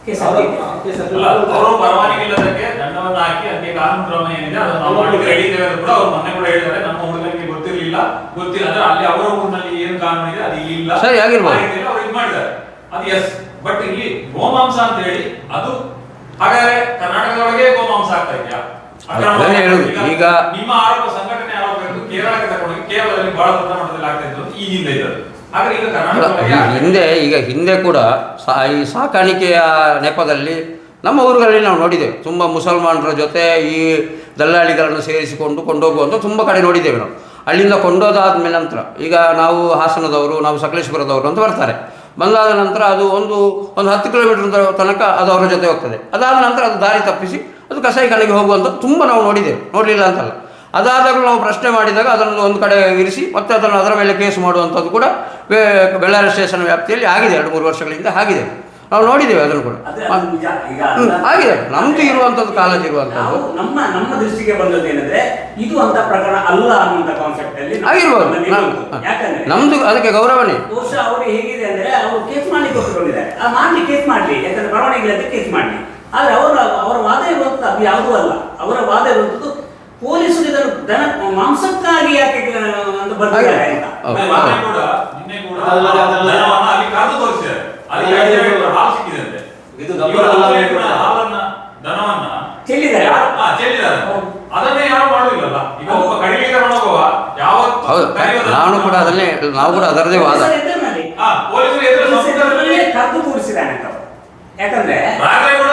ಕೇಸ್ ಅವರು- ಪರವಾನಗಿ ಇಲ್ಲದಕ್ಕೆ ದಂಡವನ್ನು ಹಾಕಿ ಅದಕ್ಕೆ ಕಾನೂನು ಕ್ರಮ ಏನಿದೆ ಅದನ್ನು ಮಾಡ್ಲಿಕ್ಕೆ ರೆಡಿ ಇದ್ದೇವೆ ಕೂಡ ಅವ್ರು ಮೊನ್ನೆ ಕೂಡ ಹೇಳಿದ್ದಾರೆ ನಮ್ಮ ಹುಡುಗನಿಗೆ ಗೊತ್ತಿರಲಿಲ್ಲ. ಗೊತ್ತಿಲ್ಲ ಅಂದ್ರೆ ಅಲ್ಲಿ ಅವರ ಊರಿನಲ್ಲಿ ಏನು ಕಾನೂನು ಇದೆ ಅದು ಇಲ್ಲಿ. ಇಲ್ಲ ಸರಿ, ಆಗಿರ್ಬೋದು. ಅವ್ರು ಇದು ಮಾಡಿದ್ದಾರೆ. ಅದು ಎಸ್ ಬಟ್ ಇಲ್ಲಿ ಗೋಮಾಂಸ ಅಂತ ಹೇಳಿ ಅದು ಹಾಗಾದ್ರೆ ಕರ್ನಾಟಕದೊಳಗೆ ಗೋಮಾಂಸ ಆಗ್ತಾ ಇದೆಯಾ? ಈಗ- ನಿಮ್ಮ ಆರೋಪ ಸಂಘಟನೆ ಆರೋಪ ಕೇರಳಕ್ಕೆ ತಗೊಂಡು ಕೇರಳದಲ್ಲಿ ಬಹಳ ದೊಡ್ಡ ಮಟ್ಟದಲ್ಲಿ ಆಗ್ತಾ ಇದ್ದು ಈ ಹಿಂದೆ ಇದ್ದದ್ದು. ಹಿಂದೆ, ಈಗ ಹಿಂದೆ ಕೂಡ ಸಾ, ಈ ಸಾಕಾಣಿಕೆಯ ನೆಪದಲ್ಲಿ ನಮ್ಮ ಊರುಗಳಲ್ಲಿ ನಾವು ನೋಡಿದ್ದೇವೆ. ತುಂಬ ಮುಸಲ್ಮಾನರ ಜೊತೆ ಈ ದಲ್ಲಾಳಿಗಳನ್ನು ಸೇರಿಸಿಕೊಂಡು ಕೊಂಡೋಗುವಂತ ತುಂಬ ಕಡೆ ನೋಡಿದ್ದೇವೆ ನಾವು. ಅಲ್ಲಿಂದ ಕೊಂಡೋದಾದ ನಂತರ ಈಗ ನಾವು ಹಾಸನದವರು, ನಾವು ಸಕಲೇಶ್ವರದವರು ಅಂತ ಬರ್ತಾರೆ. ಬಂದಾದ ನಂತರ ಅದು ಒಂದು ಒಂದು ಹತ್ತು ಕಿಲೋಮೀಟರ್ ತನಕ ಅದು ಅವರ ಜೊತೆ ಹೋಗ್ತದೆ. ಅದಾದ ನಂತರ ಅದು ದಾರಿ ತಪ್ಪಿಸಿ ಅದು ಕಸಾಯಿಖಾನೆಗೆ ಹೋಗುವಂಥ ತುಂಬ ನಾವು ನೋಡಿದ್ದೇವೆ. ನೋಡಲಿಲ್ಲ ಅಂತಲ್ಲ. ಅದಾದಾಗಲೂ ನಾವು ಪ್ರಶ್ನೆ ಮಾಡಿದಾಗ ಅದನ್ನು ಒಂದು ಕಡೆ ಇರಿಸಿ ಮತ್ತೆ ಅದನ್ನು ಅದರ ಮೇಲೆ ಕೇಸ್ ಮಾಡುವಂಥದ್ದು ಕೂಡ ಬೆಳ್ಳಾರಿ ಸ್ಟೇಷನ್ ವ್ಯಾಪ್ತಿಯಲ್ಲಿ ಆಗಿದೆ ಎರಡು ಮೂರು ವರ್ಷಗಳಿಂದ ಆಗಿದೆ. ನಾವು ನೋಡಿದ್ದೇವೆ ಅದನ್ನು ಕೂಡ. ಆಗಿದೆ. ನಮ್ದು ಇರುವಂಥದ್ದು ಕಾಲೇಜ್ ಇರುವಂಥದ್ದು. ನಮ್ಮ ನಮ್ಮ ದೃಷ್ಟಿಗೆ ಬಂದದ್ದು ಏನಂದ್ರೆ ಇದು ಅಂತ ಪ್ರಕರಣ ಅಲ್ಲ ಅನ್ನುವಂತ ಕಾನ್ಸೆಪ್ಟ್ ಅಲ್ಲಿ ನಾವು- ಆಗಿರ್ಬೋದು. ನಮ್ದು ಅದಕ್ಕೆ ಗೌರವನೇ. ದೋಷ ಅವರು ಹೇಗಿದೆ ಅಂದ್ರೆ ಅವರು ಕೇಸ್ ಮಾಡ್ಲಿಕ್ಕೆ ಒಪ್ಪಿಕೊಂಡಿದ್ದಾರೆ ಮಾಡ್ಲಿ ಕೇಸ್ ಮಾಡ್ಲಿ. ಯಾಕಂದ್ರೆ ಬರವಣಿಗೆ ಕೇಸ್ ಮಾಡ್ಲಿ. ಆದ್ರೆ ಅವರ ಅವರ ವಾದ ಅದು ಯಾವುದೂ ಅಲ್ಲ. ಅವರ ವಾದ ಇರುವಂತದ್ದು ಪೊಲೀಸರು ಇದನ್ನು ದನ ಮಾಂಸಕ್ಕಾಗಿ ಯಾಕೆ ಅಂತ. ಬರ್ತಿದ್ದಾರೆ ಅಂತ ತೋರಿಸಿದ್ದಾರೆ. ನಾನು ಕೂಡ ಅದನ್ನೇ ನಾವು ಕೂಡ ಅದರದೇ ವಾದ. ಕದ್ದು ತೋರಿಸಿದ್ದಾನೆ ಅಂತ. ಯಾಕಂದ್ರೆ ರಾತ್ರಿ ಕೂಡ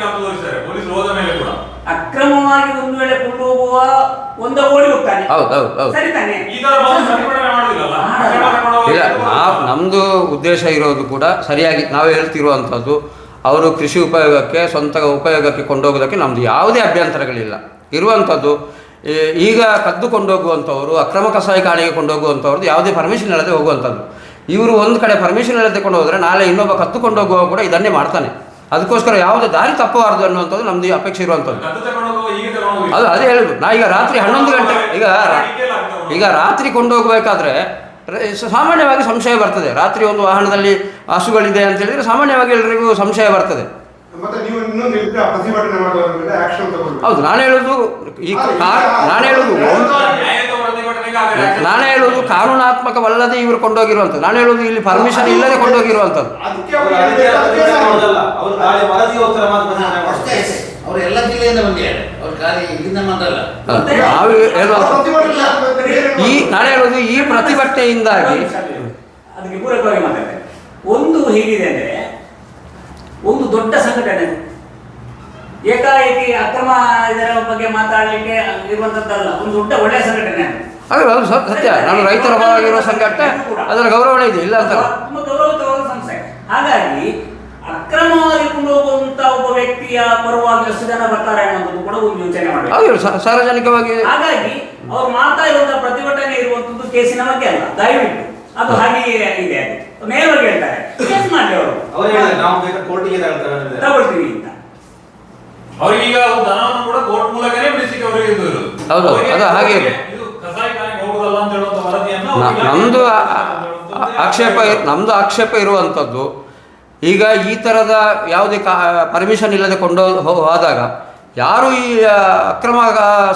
ಕಪ್ಪು ತೋರಿಸ್ತಾರೆ ಪೊಲೀಸರು ಹೋದ ಮೇಲೆ ಕೂಡ. ಅಕ್ರಮವಾಗಿ ಒಂದು ವೇಳೆ ಕೊಂಡು ಹೋಗುವ ಒಂದ ಓಡಿ ಹೋಗ್ತಾನೆ. ಹೌದು ಹೌದು ಹೌದು. ಸರಿ ತಾನೆ? ಇಲ್ಲ ನಾವು ನಮ್ಮದು ಉದ್ದೇಶ ಇರೋದು ಕೂಡ ಸರಿಯಾಗಿ ನಾವು ಹೇಳ್ತಿರುವಂಥದ್ದು. ಅವರು ಕೃಷಿ ಉಪಯೋಗಕ್ಕೆ ಸ್ವಂತ ಉಪಯೋಗಕ್ಕೆ ಕೊಂಡೋಗೋದಕ್ಕೆ ನಮ್ದು ಯಾವುದೇ ಅಭ್ಯಂತರಗಳಿಲ್ಲ. ಇರುವಂಥದ್ದು ಈಗ ಕದ್ದು ಕೊಂಡೋಗುವಂಥವ್ರು ಅಕ್ರಮ ಕಸಾಯಿಖಾನೆಗೆ ಕೊಂಡೋಗುವಂಥವ್ರದ್ದು ಯಾವುದೇ ಪರ್ಮಿಷನ್ ಇಲ್ಲದೆ ಹೋಗುವಂಥದ್ದು. ಇವರು ಒಂದು ಕಡೆ ಪರ್ಮಿಷನ್ ಇಲ್ಲದೆ ಕೊಂಡು ಹೋದರೆ ನಾಳೆ ಇನ್ನೊಬ್ಬ ಕದ್ದು ಕೊಂಡೋಗುವ ಕೂಡ ಇದನ್ನೇ ಮಾಡ್ತಾನೆ. ಅದಕ್ಕೋಸ್ಕರ ಯಾವುದೇ ದಾರಿ ತಪ್ಪಬಾರ್ದು ಅನ್ನುವಂಥದ್ದು ನಮ್ಮದು ಈ ಅಪೇಕ್ಷೆ ಇರುವಂಥದ್ದು. ಅದು ಅದೇ ಹೇಳುದು ನಾ ಈಗ ರಾತ್ರಿ ಹನ್ನೊಂದು ಗಂಟೆ ಈಗ ರಾ- ಈಗ ರಾತ್ರಿ ಕೊಂಡೋಗ್ಬೇಕಾದ್ರೆ ಸಾಮಾನ್ಯವಾಗಿ ಸಂಶಯ ಬರ್ತದೆ. ರಾತ್ರಿ ಒಂದು ವಾಹನದಲ್ಲಿ ಹಸುಗಳಿದೆ ಅಂತ ಹೇಳಿದ್ರೆ ಸಾಮಾನ್ಯವಾಗಿ ಎಲ್ರಿಗೂ ಸಂಶಯ ಬರ್ತದೆ. ಹೌದು ನಾನು ಹೇಳುದು ಈ ಕಾರ್ ನಾನು ಹೇಳುದು ನ್ಯಾಯಯುತ ಪ್ರತಿಭಟನೆಗೆ ಆಗ reaction ನಾನು ಹೇಳುದು ಕಾನೂನಾತ್ಮಕವಲ್ಲದೆ ಇವರು ಕೊಂಡೋಗಿರುವಂಥದ್ದು ನಾನು ಹೇಳೋದು ಇಲ್ಲಿ ಪರ್ಮಿಷನ್ ಇಲ್ಲದೆ ಕೊಂಡೋಗಿರುವಂಥದ್ದು ಈ ನಾನು ಹೇಳೋದು ಈ ಪ್ರತಿಭಟನೆಯಿಂದಾಗಿ ಅದಕ್ಕೆ ಪೂರಕವಾಗಿ ಮಾತಾಡ್ತೇನೆ ಒಂದು ಹೇಗಿದೆ ಅಂದ್ರೆ ಒಂದು ದೊಡ್ಡ ಸಂಘಟನೆ ಏಕಾಏಕಿ ಅಕ್ರಮ ಇದರ ಬಗ್ಗೆ ಮಾತಾಡಲಿಕ್ಕೆ ಇರುವಂತದ್ದಲ್ಲ ಒಂದು ದೊಡ್ಡ ಒಳ್ಳೆಯ ಸಂಘಟನೆ ಅದು. ಅದು ಸತ್ಯ. ನಾನು ರೈತರ ಪರವಾಗಿರುವ ಸಂಘಟನೆ ಅದರ ಗೌರವಣೆ ಇದೆ ಇಲ್ಲ ಅಂತ. ತುಂಬಾ ಗೌರವಿತವಾದ ಸಂಸ್ಥೆ. ಹಾಗಾಗಿ ಅಕ್ರಮವಾಗಿ ಕೊಂಡೋಗುವಂತ ಒಬ್ಬ ವ್ಯಕ್ತಿಯ ಪರವಾಗಿ ಎಷ್ಟು ಜನ ಬರ್ತಾರೆ ಅನ್ನೋದು ಕೂಡ ಒಂದು ಯೋಚನೆ ಮಾಡಬೇಕು. ಸಾರ್ವಜನಿಕವಾಗಿ ಹಾಗಾಗಿ ಅವ್ರು ಮಾಡ್ತಾ ಇರುವಂತಹ ಪ್ರತಿಭಟನೆ ಇರುವಂತದ್ದು ಕೇಸಿನ ಬಗ್ಗೆ ಅಲ್ಲ. ದಯವಿಟ್ಟು. ಅದು ಹಾಗೆಯೇ ಇದೆ. ಅದು ನೇರವಾಗಿ ಹೇಳ್ತಾರೆ. ಕೇಸ್ ಮಾಡಿ ಅವರು. ಅವರು ನಾವು ಬೇಕಾದ್ರೆ ಕೋರ್ಟಿಗೆ. ತಗೊಳ್ತೀವಿ ಅಂತ. ಅವ್ರಿಗೆ ಈಗ ದನವನ್ನು ಕೂಡ ಕೋರ್ಟ್ ಮೂಲಕನೇ ಬಿಡಿಸಿಕ್ಕೆ ಅವರಿಗೆ ಹೌದು, ಅದು ಹಾಗೆ ವರದಿಯನ್ನು ನ- ಅವ್ರು ನಮ್ದು ಆ- ಇಲಾಖೆ ಆ- ಆಕ್ಷೇಪ ನಮ್ಮದು ಆಕ್ಷೇಪ ಇರುವಂಥದ್ದು. ಈಗ ಈ ಥರದ ಯಾವುದೇ ಕಾ ಪರ್ಮಿಷನ್ ಇಲ್ಲದೆ ಕೊಂಡು ಹೋದಾಗ ಯಾರು ಈ ಅಕ್ರಮ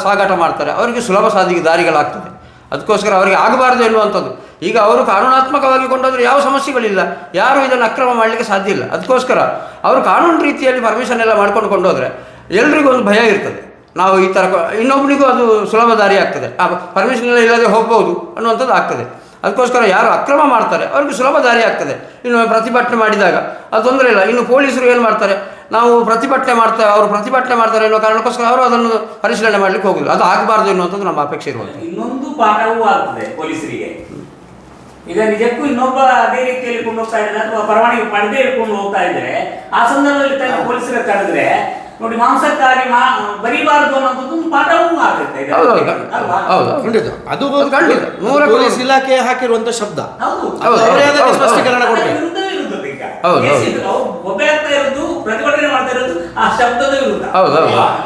ಸಾಗಾಟ ಮಾಡ್ತಾರೆ? ಅವರಿಗೆ ಸುಲಭ ಸಾಧಿಗೆ ದಾರಿಗಳಾಗ್ತದೆ. ಅದಕ್ಕೋಸ್ಕರ ಅವರಿಗೆ ಆಗಬಾರ್ದು ಎನ್ನುವಂಥದ್ದು. ಈಗ ಅವರು ಕಾನೂನಾತ್ಮಕವಾಗಿ ಕೊಂಡೋದ್ರೆ ಯಾವ ಸಮಸ್ಯೆಗಳಿಲ್ಲ. ಯಾರು ಇದನ್ನು ಅಕ್ರಮ ಮಾಡಲಿಕ್ಕೆ ಸಾಧ್ಯ ಇಲ್ಲ. ಅದಕ್ಕೋಸ್ಕರ ಅವರು ಕಾನೂನು ರೀತಿಯಲ್ಲಿ ಪರ್ಮಿಷನ್ ಎಲ್ಲ ಮಾಡ್ಕೊಂಡು ಕೊಂಡೋದ್ರೆ ಎಲ್ರಿಗೂ ಒಂದು ಭಯ ಇರ್ತದೆ. ನಾವು ಈ ಥರ ಇನ್ನೊಬ್ಬನಿಗೂ ಅದು ಸುಲಭ ದಾರಿ ಆಗ್ತದೆ. ಆ ಪರ್ಮಿಷನ್ ಎಲ್ಲ ಇಲ್ಲದೆ ಹೋಗ್ಬೋದು ಅನ್ನುವಂಥದ್ದು ಆಗ್ತದೆ. ಅದಕ್ಕೋಸ್ಕರ ಯಾರು ಅಕ್ರಮ ಮಾಡ್ತಾರೆ, ಅವ್ರಿಗೆ ಸುಲಭ ದಾರಿ ಆಗ್ತದೆ. ಇನ್ನು ಪ್ರತಿಭಟನೆ ಮಾಡಿದಾಗ ಅದು ತೊಂದರೆ ಇಲ್ಲ. ಇನ್ನು ಪೊಲೀಸರು ಏನು ಮಾಡ್ತಾರೆ, ನಾವು ಪ್ರತಿಭಟನೆ ಮಾಡ್ತೇವೆ ಅವರು ಪ್ರತಿಭಟನೆ ಮಾಡ್ತಾರೆ ಅನ್ನೋ ಕಾರಣಕ್ಕೋಸ್ಕರ ಅವರು ಅದನ್ನು ಪರಿಶೀಲನೆ ಮಾಡಲಿಕ್ಕೆ ಹೋಗಿಲ್ಲ ಅದು ಆಗಬಾರ್ದು ಅನ್ನುವಂಥದ್ದು ನಮ್ಮ ಅಪೇಕ್ಷೆ ಇರುವಂಥದ್ದು. ಇನ್ನೊಂದು ಪಾಠವೂ ಆಗ್ತದೆ ಪೊಲೀಸರಿಗೆ. ಈಗ ನಿಜಕ್ಕೂ ಇನ್ನೊಬ್ಬ ಅದೇ ರೀತಿಯಲ್ಲಿ ಕೊಂಡು ಹೋಗ್ತಾ ಇದ್ದಾರೆ ಅಥವಾ ಪರವಾನಗಿ ಪಡೆದೇ ಇಟ್ಕೊಂಡು ಹೋಗ್ತಾ ಇದ್ರೆ ಆ ಸಂದರ್ಭದಲ್ಲಿ ಪೊಲೀಸರ ತಡೆದ್ರೆ ನೋಡಿ ಮಾಂಸಕ್ಕಾಗಿ ಮಾ ಬರೀಬಾರದು ಅನ್ನೋದು ಒಂದು ಪಾಠವೂ ಆಗುತ್ತೆ ಹೌದು? ಖಂಡಿತ. ಅದು ಖಂಡಿತ. ನೂರ ಪೊಲೀಸ್ ಇಲಾಖೆ ಹಾಕಿರುವಂತ ಶಬ್ದ. ಸ್ಪಷ್ಟೀಕರಣ ಕೊಡ್ಬೇಕು. ಒಬ್ಬೆ ಆಗ್ತಾ ಇರೋದು ಪ್ರತಿಭಟನೆ ಮಾಡ್ತಾ ಇರೋದು ಆ ಶಬ್ದದ ವಿರುದ್ಧ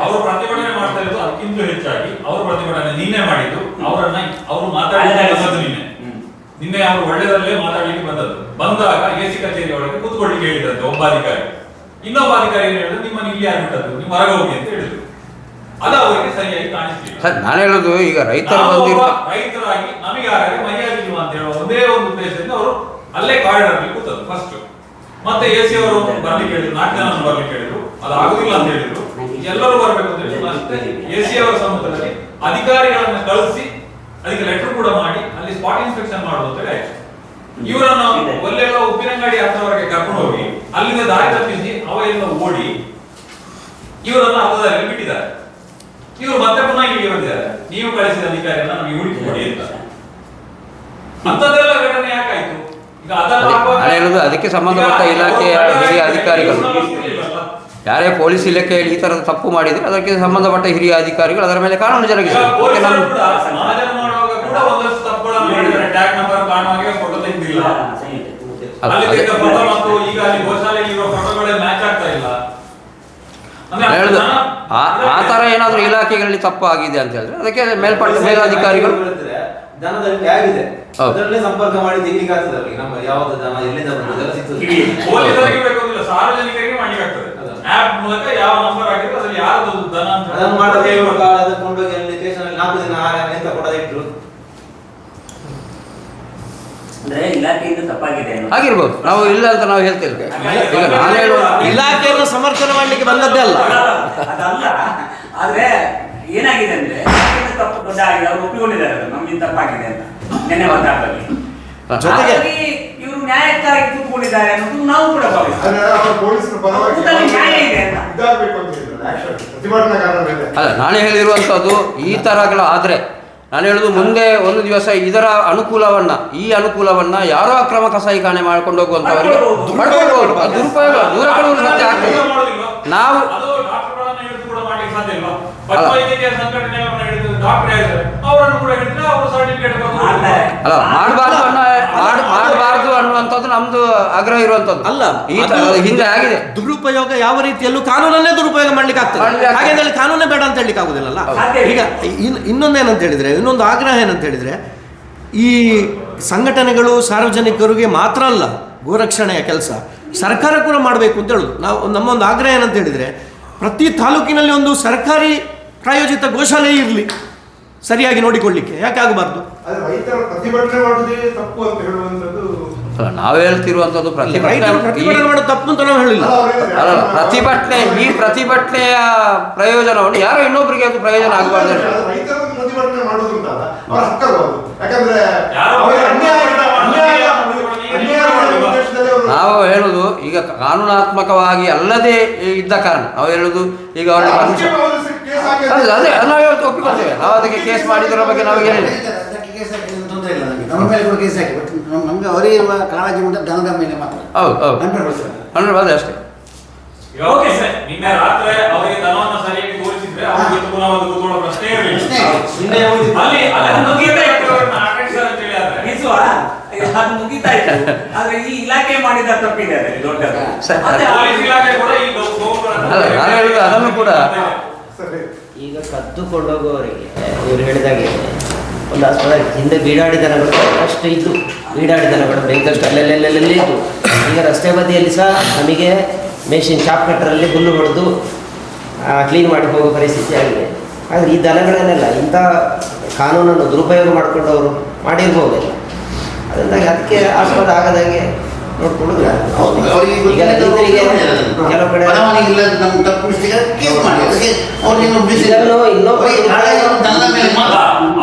ಅವರು ಪ್ರತಿಭಟನೆ ಮಾಡ್ತಾ ಇರೋದು ಅದಕ್ಕಿಂತ ಹೆಚ್ಚಾಗಿ ಅವರು ಪ್ರತಿಭಟನೆ ನಿನ್ನೆ ಮಾಡಿದ್ದು ಅವರನ್ನ ಅವರು ಮಾತಾಡಲಿಕ್ಕೆ ಬಂದದ್ದು ನಿನ್ನೆ ನಿನ್ನೆ ಅವರು ಒಳ್ಳೆದಲ್ಲೇ ಮಾತಾಡ್ಲಿಕ್ಕೆ ಬಂದದ್ದು. ಬಂದಾಗ ಎಸಿ ಕಚೇರಿ ಒಳಗೆ ಕೂತ್ಕೊಳ್ಳಿ ಹೇಳಿದಂತೆ ಒಬ್ಬ ಅಧಿಕಾರಿ. ಇನ್ನೊಬ್ಬ ಅಧಿಕಾರಿ ಏನು ಹೇಳಿದ್ರು ನಿಮ್ಮನ್ನು ಇಲ್ಲಿ ಆಗಿಬಿಟ್ಟದ್ದು ಬಿಟ್ಟದ್ದು ನೀವು ಹೊರಗೆ ಹೋಗಿ ಅಂತ ಹೇಳಿದ್ರು. ಅದು ಅವರಿಗೆ ಸರಿಯಾಗಿ ಕಾಣಿಸ್ಲಿಲ್ಲ. ಸರ್ ನಾನು ಹೇಳೋದು ಈಗ ರೈತರು ಬಂದಿರೋ ರೈತರಾಗಿ ನಮಗೆ ಮರ್ಯಾದೆ ಇಲ್ವಾ ಅಂತ ಹೇಳುವ ಒಂದೇ ಒಂದು ಉದ್ದೇಶದಿಂದ ಅವರು ಅಲ್ಲೇ ಕಾರಿಡಾರ್ ಅಲ್ಲಿ ಕೂತದ್ದು ಫಸ್ಟ್ ಮತ್ತೆ ಎ ಸಿ ಅವರು ಬರ್ಲಿಕ್ಕೆ ಹೇಳಿದ್ರು ನಾಲ್ಕು ಜನ ಬರ್ಲಿಕ್ಕೆ ಹೇಳಿದ್ರು. ಅದು ಆಗುದಿಲ್ಲ ಅಂತ ಹೇಳಿದ್ರು. ಎಲ್ಲರೂ ಬರಬೇಕು ಅಂತ ಹೇಳಿ ಮತ್ತೆ ಎ ಸಿ ಅವರ ಸಮ್ಮುಖದಲ್ಲಿ ಅಧಿಕಾರಿಗಳನ್ನ ಕಳಿಸಿ ಅದಕ್ಕೆ ಲೆಟರ್ ಕೂಡ ಮಾಡಿ ಅಲ್ಲಿ ಸ್ಪಾಟ್ ಇನ್ಸ್ಪೆಕ್ಷನ್ ಮಾಡುದು ಅಂತ ಹೇಳಿ ಆಯ್ತು. ಇವರನ್ನು ಒಲ್ಲೆಲ್ಲ ಉಪ್ಪಿನಂಗಡಿ ಹತ್ರವರೆಗೆ ಕರ್ಕೊಂಡು ಹೋಗಿ ಅಲ್ಲಿಂದ ದಾರಿ ತಪ್ಪಿಸಿ ಎಲ್ಲ ಓಡಿ ಇವರನ್ನ ಹಬ್ಬದಲ್ಲಿ ಬಿಟ್ಟಿದ್ದಾರೆ. ಇವರು ಮತ್ತೆ ಪುನಃ ಇಲ್ಲಿಗೆ ಬಂದಿದ್ದಾರೆ. ನೀವು ಕಳಿಸಿದ ಅಧಿಕಾರಿಯನ್ನ ನಮಗೆ ಹುಡುಕಿ ಕೊಡಿ ಅಂತ. ಅಂತದೆಲ್ಲ ಘಟನೆ ಯಾಕಾಯ್ತು? ಈಗ ಅದನ್ನ ಅದೇ- ಆಗುವಾಗ- ನಾನು ಹೇಳುದು ಅದಕ್ಕೆ ಸಂಬಂಧಪಟ್ಟ ಇಲಾಖೆಯ ಹಿರಿಯ ಅಧಿಕಾರಿಗಳು. ಯಾರೇ ಪೊಲೀಸ್ ಇಲಾಖೆಯಲ್ಲಿ ಈ ತರದ ತಪ್ಪು ಮಾಡಿದ್ರೆ ಅದಕ್ಕೆ ಸಂಬಂಧಪಟ್ಟ ಹಿರಿಯ ಅಧಿಕಾರಿಗಳು ಅದರ ಮೇಲೆ ಕಾನೂನು ಮಾಡಿದ್ದಾರೆ. ಟ್ಯಾಗ್ ನಂಬರ್ ಕಾಣುವಾಗ ಫೋಟೋ ತೆಗೆದಿಲ್ಲ. ಈಗ ಅಲ್ಲಿ ಗೋಶಾಲೆಯಲ್ಲಿ ಇರುವ ಫೋಟೋಗಳೇ ಮ್ಯಾಚ್ ಆಗ್ತಾ ಇಲ್ಲ ಅಂದ್ರೆ ಅದು ಹೇಳುದು. ಆ ತರ ಥರ ಏನಾದರೂ ಇಲಾಖೆಗಳಲ್ಲಿ ತಪ್ಪು ಆಗಿದೆ ಅಂತ ಹೇಳಿದ್ರೆ ಅದಕ್ಕೆ ಮೇಲ್ಪಟ್ಟ ಮೇಲಾಧಿಕಾರಿಗಳು ಸಂಪರ್ಕ ಮಾಡಿ ಸಾರ್ವಜನಿಕರಿಗೆ ಮಾಡ್ಲಿಕ್ಕೆ ಆಪ್ ಮೂಲಕ ಯಾವ ನಂಬರ್ ಹಾಕಿದ್ರೆ ಅದ್ರಲ್ಲಿ ಯಾರ್ದು ದನ ಅಂತ ಅದನ್ನು ಮಾಡದೆ ಕೊಂಡೋಗಿ ಅಲ್ಲಿ ಸ್ಟೇಷನ್ ಅಲ್ಲಿ ನಾಲ್ಕು ದಿನ ಆಹಾರ ಎಂತ ಕೊಡದೆ ಇಟ್ರು ಆಗಿರ್ಬೋದು ನಾವು ಇಲ್ಲ ಅಂತ ನಾವು ಹೇಳ್ತಿಲ್ಲ. ಈಗ ನಾನು ಹೇಳುವ ಇಲಾಖೆಯನ್ನು ಸಮರ್ಥನೆ ಮಾಡಲಿಕ್ಕೆ ಬಂದದ್ದೇ ಅಲ್ಲ. ಅದಲ್ಲ. ಆದ್ರೆ ಏನಾಗಿದೆ ಅಂದ್ರೆ ತಪ್ಪು ದೊಡ್ಡ ಆಗಿದೆ ಅವ್ರು ಒಪ್ಪಿಕೊಂಡಿದ್ದಾರೆ ಅದು ನಮ್ಗಿಂದ ತಪ್ಪಾಗಿದೆ ಅಂತ. ನೆನ್ನೆ ಮಾತಾಡಲಿ ಜೊತೆಗೆ- ಇವರು ನ್ಯಾಯಕ್ಕಾಗಿ ಕೂತ್ಕೊಂಡಿದ್ದಾರೆ ಅನ್ನೋದು ನಾವು ಕೂಡ ನ್ಯಾಯ ಇದೆ ಅಂತ. ಅಲ್ಲ ನಾನು ಹೇಳಿರುವಂಥದ್ದು ಈ ತರಗಳು ಆದರೆ ನಾನು ಹೇಳೋದು ಮುಂದೆ ಒಂದು ದಿವಸ ಇದರ ಅನುಕೂಲವನ್ನ ಈ ಅನುಕೂಲವನ್ನ ಯಾರೋ ಅಕ್ರಮ ಕಸಾಯಿಖಾನೆ ಮಾಡ್ಕೊಂಡು ಹೋಗುವಂತವರಿಗೆ ದುರುಪಯೋಗ ದೂರ ಕೊಡುವುದು ಆಗ್ತದೆ. ನಾವು. ಅಲ್ಲ. ಮಾಡಬಾರ್ದು ಅನ್ನೋ ಮಾಡ್- ಮಾಡಬಾರ್ದು ಅನ್ನುವಂಥದ್ದು ನಮ್ದು ಆಗ್ರಹ ಇರುವಂತದ್ದು. ಅಲ್ಲ ಈ ತರ ಅದು ಹಿಂದೆ ಆಗಿದೆ. ದುರುಪಯೋಗ ಯಾವ ರೀತಿಯಲ್ಲೂ ಕಾನೂನನ್ನೇ ದುರುಪಯೋಗ ಮಾಡ್ಲಿಕ್ಕೆ ಆಗ್ತದೆ. ಮಾಡ್ಲಿಕ್ಕೆ ಹಾಗೆ ಹೇಳಿ ಕಾನೂನೇ ಬೇಡ ಅಂತ ಹೇಳಲಿಕ್ಕೆ ಆಗುದಿಲ್ಲಲ್ಲ ಈಗ ಇನ್- ಇನ್ನೊಂದೇನಂತ ಹೇಳಿದ್ರೆ ಇನ್ನೊಂದು ಆಗ್ರಹ ಏನಂತ ಹೇಳಿದ್ರೆ ಈ ಸಂಘಟನೆಗಳು ಸಾರ್ವಜನಿಕರಿಗೆ ಮಾತ್ರ ಅಲ್ಲ ಗೋರಕ್ಷಣೆಯ ಕೆಲಸ ಸರ್ಕಾರ ಕೂಡ ಮಾಡಬೇಕು ಅಂತ ಹೇಳುದು. ನಾವು ನಮ್ಮ ಒಂದು ಆಗ್ರಹ ಏನಂತ ಹೇಳಿದ್ರೆ ಪ್ರತಿ ತಾಲೂಕಿನಲ್ಲಿ ಒಂದು ಸರ್ಕಾರಿ ಪ್ರಾಯೋಜಿತ ಗೋಶಾಲೆ ಇರಲಿ ಸರಿಯಾಗಿ ನೋಡಿಕೊಳ್ಳಿಕ್ಕೆ ಯಾಕೆ ಆಗಬಾರ್ದು? ಅದು ರೈತರ ಪ್ರತಿಭಟನೆ ಮಾಡುವುದೇ ತಪ್ಪು ಅಂತ ಹೇಳುವಂತದ್ದು ಅಲ್ಲ, ನಾವು ಹೇಳ್ತಿರುವಂಥದ್ದು ಪ್ರತಿಭಟನೆ ಪ್ರತಿಭಟನೆ ಈ- ತಪ್ಪು ಅಂತ ನಾವು ಹೇಳಿಲ್ಲ. ಅಲ್ಲ, ಪ್ರತಿಭಟನೆ ಈ ಪ್ರತಿಭಟನೆಯ ಪ್ರಯೋಜನವನ್ನು ಯಾರೋ ಇನ್ನೊಬ್ಬರಿಗೆ ಅದು ಪ್ರಯೋಜನ ಆಗಬಾರ್ದು. ನಾವು ಹೇಳುದು ಈಗ ಕಾನೂನಾತ್ಮಕವಾಗಿ ಅಲ್ಲದೆ ಇದ್ದ ಕಾರಣ. ನಾವು ಹೇಳುದು ಈಗ ಅವರಿಗೆ ಪರ್ಮಿಷನ್ ಅದೇ ನಾವು ಹೇಳ್ತಾ ಒಪ್ಪಿಕೊಳ್ತೇವೆ. ನಾವು ಅದಕ್ಕೆ ಕೇಸ್ ಮಾಡಿದ್ರ ಬಗ್ಗೆ ನಾವು ಹೇಳಿಲ್ಲ. ನಮ್ಮ ಮೇಲೆ ಕೂಡ ಕೇಸ್ ಹಾಕಿ ಬಟ್ ನಮ್ಗೆ ಅವರೇ ಇರುವ ಕಾಳಜಿ ಉಂಟು ದನದ ಮೇಲೆ ಮಾತ್ರ. ಹೌದು ಹೌದು. ಹಂಡ್ರೆಡ್ ಪರ್ಸೆಂಟ್ ಅಷ್ಟೇ. ಓಕೆ ಸರ್ ನಿನ್ನೆ ರಾತ್ರಿ ಅವರಿಗೆ ದನವನ್ನು ಸರಿಯಾಗಿ ತೋರಿಸಿದ್ರೆ ಅವರಿಗೆ ಪುನಃ ಒಂದು ಕೂತ್ಕೊಳ್ಳೋ ಪ್ರಶ್ನೆ ಇರಲಿಲ್ಲ ಹಿಂದೆ ಅಲ್ಲಿ ಅಲ್ಲಿ ಮುಗಿತಾ ಇತ್ತು ಅಂತ? ಅದು ಮುಗಿತಾ ಆದ್ರೆ ಈ ಇಲಾಖೆ ಮಾಡಿದ ತಪ್ಪಿದೆ ಅದರಲ್ಲಿ ದೊಡ್ಡದು. ಸರಿ. ಮತ್ತೆ ಆ- ಪೊಲೀಸ್ ಇಲಾಖೆ ಕೂಡ ಈ ಗೋ- ನಾನು ಹೇಳುದು ಅದನ್ನು ಕೂಡ. ಸರಿ ಈಗ ಕದ್ದು ಕೊಂಡೋಗುವವರಿಗೆ ಇವ್ರು ಹೇಳಿದಾಗೆ ಒಂದು ಆಸ್ಪತ್ರೆ ಹಿಂದೆ ಬೀಡಾಡಿ ದನಗಳು ಅಷ್ಟು ಇದ್ದು, ಬೀಡಾಡಿ ದನಗಳು ಬೇಕಷ್ಟು ಅಲ್ಲೆಲ್ಲೆಲ್ಲೆಲ್ಲೇ ಇದ್ದು. ಈಗ ರಸ್ತೆ ಬದಿಯಲ್ಲಿ ಸಹ ನಮಗೆ ಮೆಷಿನ್ ಚಾಪ್ ಕಟ್ಟರಲ್ಲಿ ಹುಲ್ಲು ಹೊಡೆದು ಕ್ಲೀನ್ ಮಾಡಿ ಹೋಗೋ ಪರಿಸ್ಥಿತಿ ಆಗಿದೆ. ಆದರೆ ಈ ದನಗಳನ್ನೆಲ್ಲ ಇಂಥ ಕಾನೂನನ್ನು ದುರುಪಯೋಗ ಮಾಡಿಕೊಂಡು ಅವರು ಮಾಡಿರ್ಬೋದಿಲ್ಲ. ಅದರಿಂದಾಗಿ ಅದಕ್ಕೆ ಆಸ್ಪದ ಆಗದಾಗೆ ನೋಡ್ಕೊಳ್ಳೋದು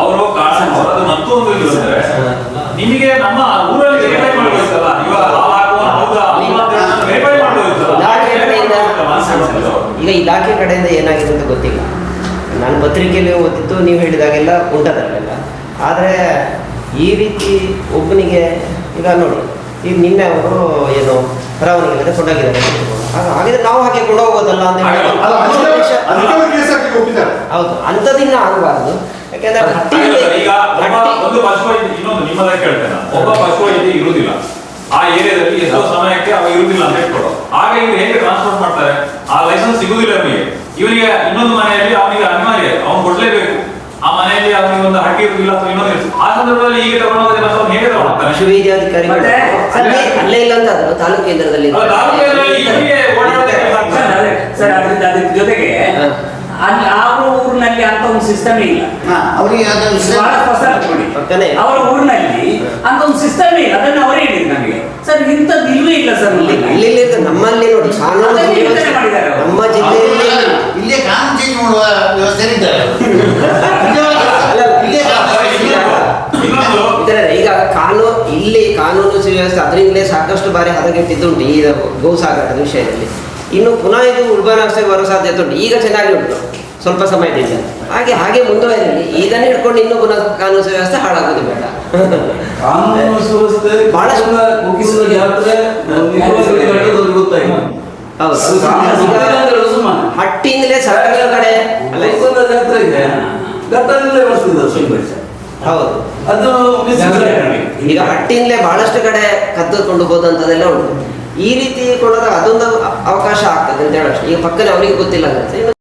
ಅವರು ಮತ್ತೊಂದು ಇದು ಅಂದ್ರೆ ನಿಮಗೆ ನಮ್ಮ ಊರಲ್ಲಿ ಮಾಡಬೇಕಲ್ಲ ಇವಾಗ ಈಗ ಇಲಾಖೆ ಕಡೆಯಿಂದ ಏನಾಗಿದೆ ಅಂತ ಗೊತ್ತಿಲ್ಲ. ನಾನು ಪತ್ರಿಕೆಯಲ್ಲಿ ಓದಿತ್ತು ನೀವು ಹೇಳಿದಾಗೆಲ್ಲ ಉಂಟದಲ್ಲೆಲ್ಲ. ಆದರೆ ಈ ರೀತಿ ಒಬ್ಬನಿಗೆ ಈಗ ನೋಡಿ ಈಗ ನಿನ್ನೆ ಅವರು ಏನು ಬರವಣಿಗೆ ಕೊಂಡೋಗಿದ್ದಾರೆ ಹಾಗಿದ್ರೆ ನಾವು ಹಾಗೆ ಕೊಂಡೋಗ್ಬೋದಲ್ಲ ಅಂತ ಹೌದು ಅಂಥದಿನ್ನ ಆಗಬಾರ್ದು. ಯಾಕೆಂದ್ರೆ ಒಂದು ಪಶುವೈದ್ಯ ಇನ್ನೊಂದು ನಿಮ್ಮದ ಕೇಳ್ತೇನೆ. ಒಬ್ಬ ಪಶುವೈದ್ಯ ಇರುವುದಿಲ್ಲ. ಆ ಏರಿಯಾದಲ್ಲಿ ಎಷ್ಟೋ ಸಮಯಕ್ಕೆ ಅವ ಇರುವುದಿಲ್ಲ ಅಂತ ಹೇಳ್ಕೊಡು. ಆಗ ಇವ್ರು ಹೇಗೆ ಟ್ರಾನ್ಸ್ಪೋರ್ಟ್ ಮಾಡ್ತಾರೆ? ಆ ಲೈಸೆನ್ಸ್ ಸಿಗುದಿಲ್ಲ ಅವನಿಗೆ ಇವನಿಗೆ ಇನ್ನೊಂದು ಮನೆಯಲ್ಲಿ ಅವನಿಗೆ ಅನಿವಾರ್ಯ ಅವನು ಕೊಡ್ಲೇಬೇಕು. ಆ ಮನೆಯಲ್ಲಿ ಅವನಿಗೆ ಒಂದು ಹಟ್ಟಿ ಇರುವುದಿಲ್ಲ ಅಥವಾ ಇನ್ನೊಂದು. ಆ ಸಂದರ್ಭದಲ್ಲಿ ಈಗ ತಗೊಂಡೋದ್ರೆ ಮತ್ತೆ ಅವ್ನು ಹೇಗೆ ತಗೊಂಡೋಗ್ತಾನೆ ಪಶುವೈದ್ಯಾಧಿಕಾರಿಗಳು ಮತ್ತೆ ಅಲ್ಲೇ ಅಲ್ಲೇ ಇಲ್ಲ ಅಂತ ಅದು ತಾಲೂಕು ಕೇಂದ್ರದಲ್ಲಿ ತಾಲೂಕು ಸರ್, ಅದೇ, ಸರ್ ಅದ್ರ ಅದ್ರ ಜೊತೆಗೆ. ಅಲ್ಲಿ ಊರಿನಲ್ಲಿ ಅಂತ ಒಂದು ಸಿಸ್ಟಮ್ ಇಲ್ಲ. ಹಾ ಅವರಿಗೆ ಅದನ್ನು ಬಹಳ ಸ್ಪಷ್ಟ ನೋಡಿ ಪಕ್ಕನೆ. ಅವರ ಊರಿನಲ್ಲಿ ಅಂತ ಒಂದು ಸಿಸ್ಟಮ್ ಇಲ್ಲ. ಅದನ್ನ ಅವರೇ ಹೇಳಿದ್ರು ನಮಗೆ. ಸರ್ ಇಂಥದ್ದು ಇಲ್ವೇ ಇಲ್ಲ ಸರ್ ಇಲ್ಲಿ ಇಲ್ಲಿ ಇಲ್ಲಿ ನಮ್ಮಲ್ಲಿ ನೋಡಿ ಕಾನೂನು ಅದನ್ನೇ ಯೋಚನೆ ಮಾಡಿದ್ದಾರೆ ಅವರು. ನಮ್ಮ ಜಿಲ್ಲೆಯಲ್ಲಿ ಇಲ್ಲೇ ಕಾನೂನು ಚೇಂಜ್ ಮಾಡುವ ವ್ಯವಸ್ಥೆ ಇದ್ದಾರೆ ಇಲ್ಲೇ ಕಾನೂನು ಇನ್ನೊಂದು ಇತರರೇ, ಈಗ ಕಾನೂನು ಇಲ್ಲಿ ಕಾನೂನು ಅದರಿಂದಲೇ ಸಾಕಷ್ಟು ಬಾರಿ ಹದಗೆಟ್ಟಿದ್ದುಂಟು ಈ ಗೋ ಸಾಗರದ ವಿಷಯದಲ್ಲಿ. ಇನ್ನು ಪುನಃ ಇದು ಉಲ್ಬಣಾವಸ್ಥೆಗೆ ಬರೋ ಸಾಧ್ಯತೆ ಉಂಟು. ಈಗ ಚೆನ್ನಾಗಿ ಉಂಟು. ಸ್ವಲ್ಪ ಸಮಯದಿಂದ ಹಾಗೆ ಹಾಗೆ ಮುಂದುವರಿಲಿ ಇದನ್ನು ಹಿಡ್ಕೊಂಡು ಇನ್ನೂ ಪುನಃ ಕಾನೂನು ಸುವ್ಯವಸ್ಥೆ ಹಾಳಾಗೋದು ಬೇಡ. ಕಾನೂನು ಸುವ್ಯವಸ್ಥೆ ಕಡೆ. ಹಟ್ಟಿಯಿಂದಲೇ ಸರ್ಕಾರದ ಕಡೆ. ಅಲ್ಲ ಹೌದು. ಅದು. ಈಗ ಹಟ್ಟಿಂದಲೇ ಬಹಳಷ್ಟು ಕಡೆ ಕದ್ದುಕೊಂಡು ಹೋದಂತದೆಲ್ಲ ಉಂಟು. ಈ ರೀತಿ ಕೊಡೋದ್ರೆ ಅದೊಂದು ಅವಕಾಶ ಆಗ್ತದೆ ಅಂತ ಹೇಳೋಷ್ಟು. ಈಗ ಪಕ್ಕನೆ ಅವರಿಗೆ ಗೊತ್ತಿಲ್ಲ ಅಂತ.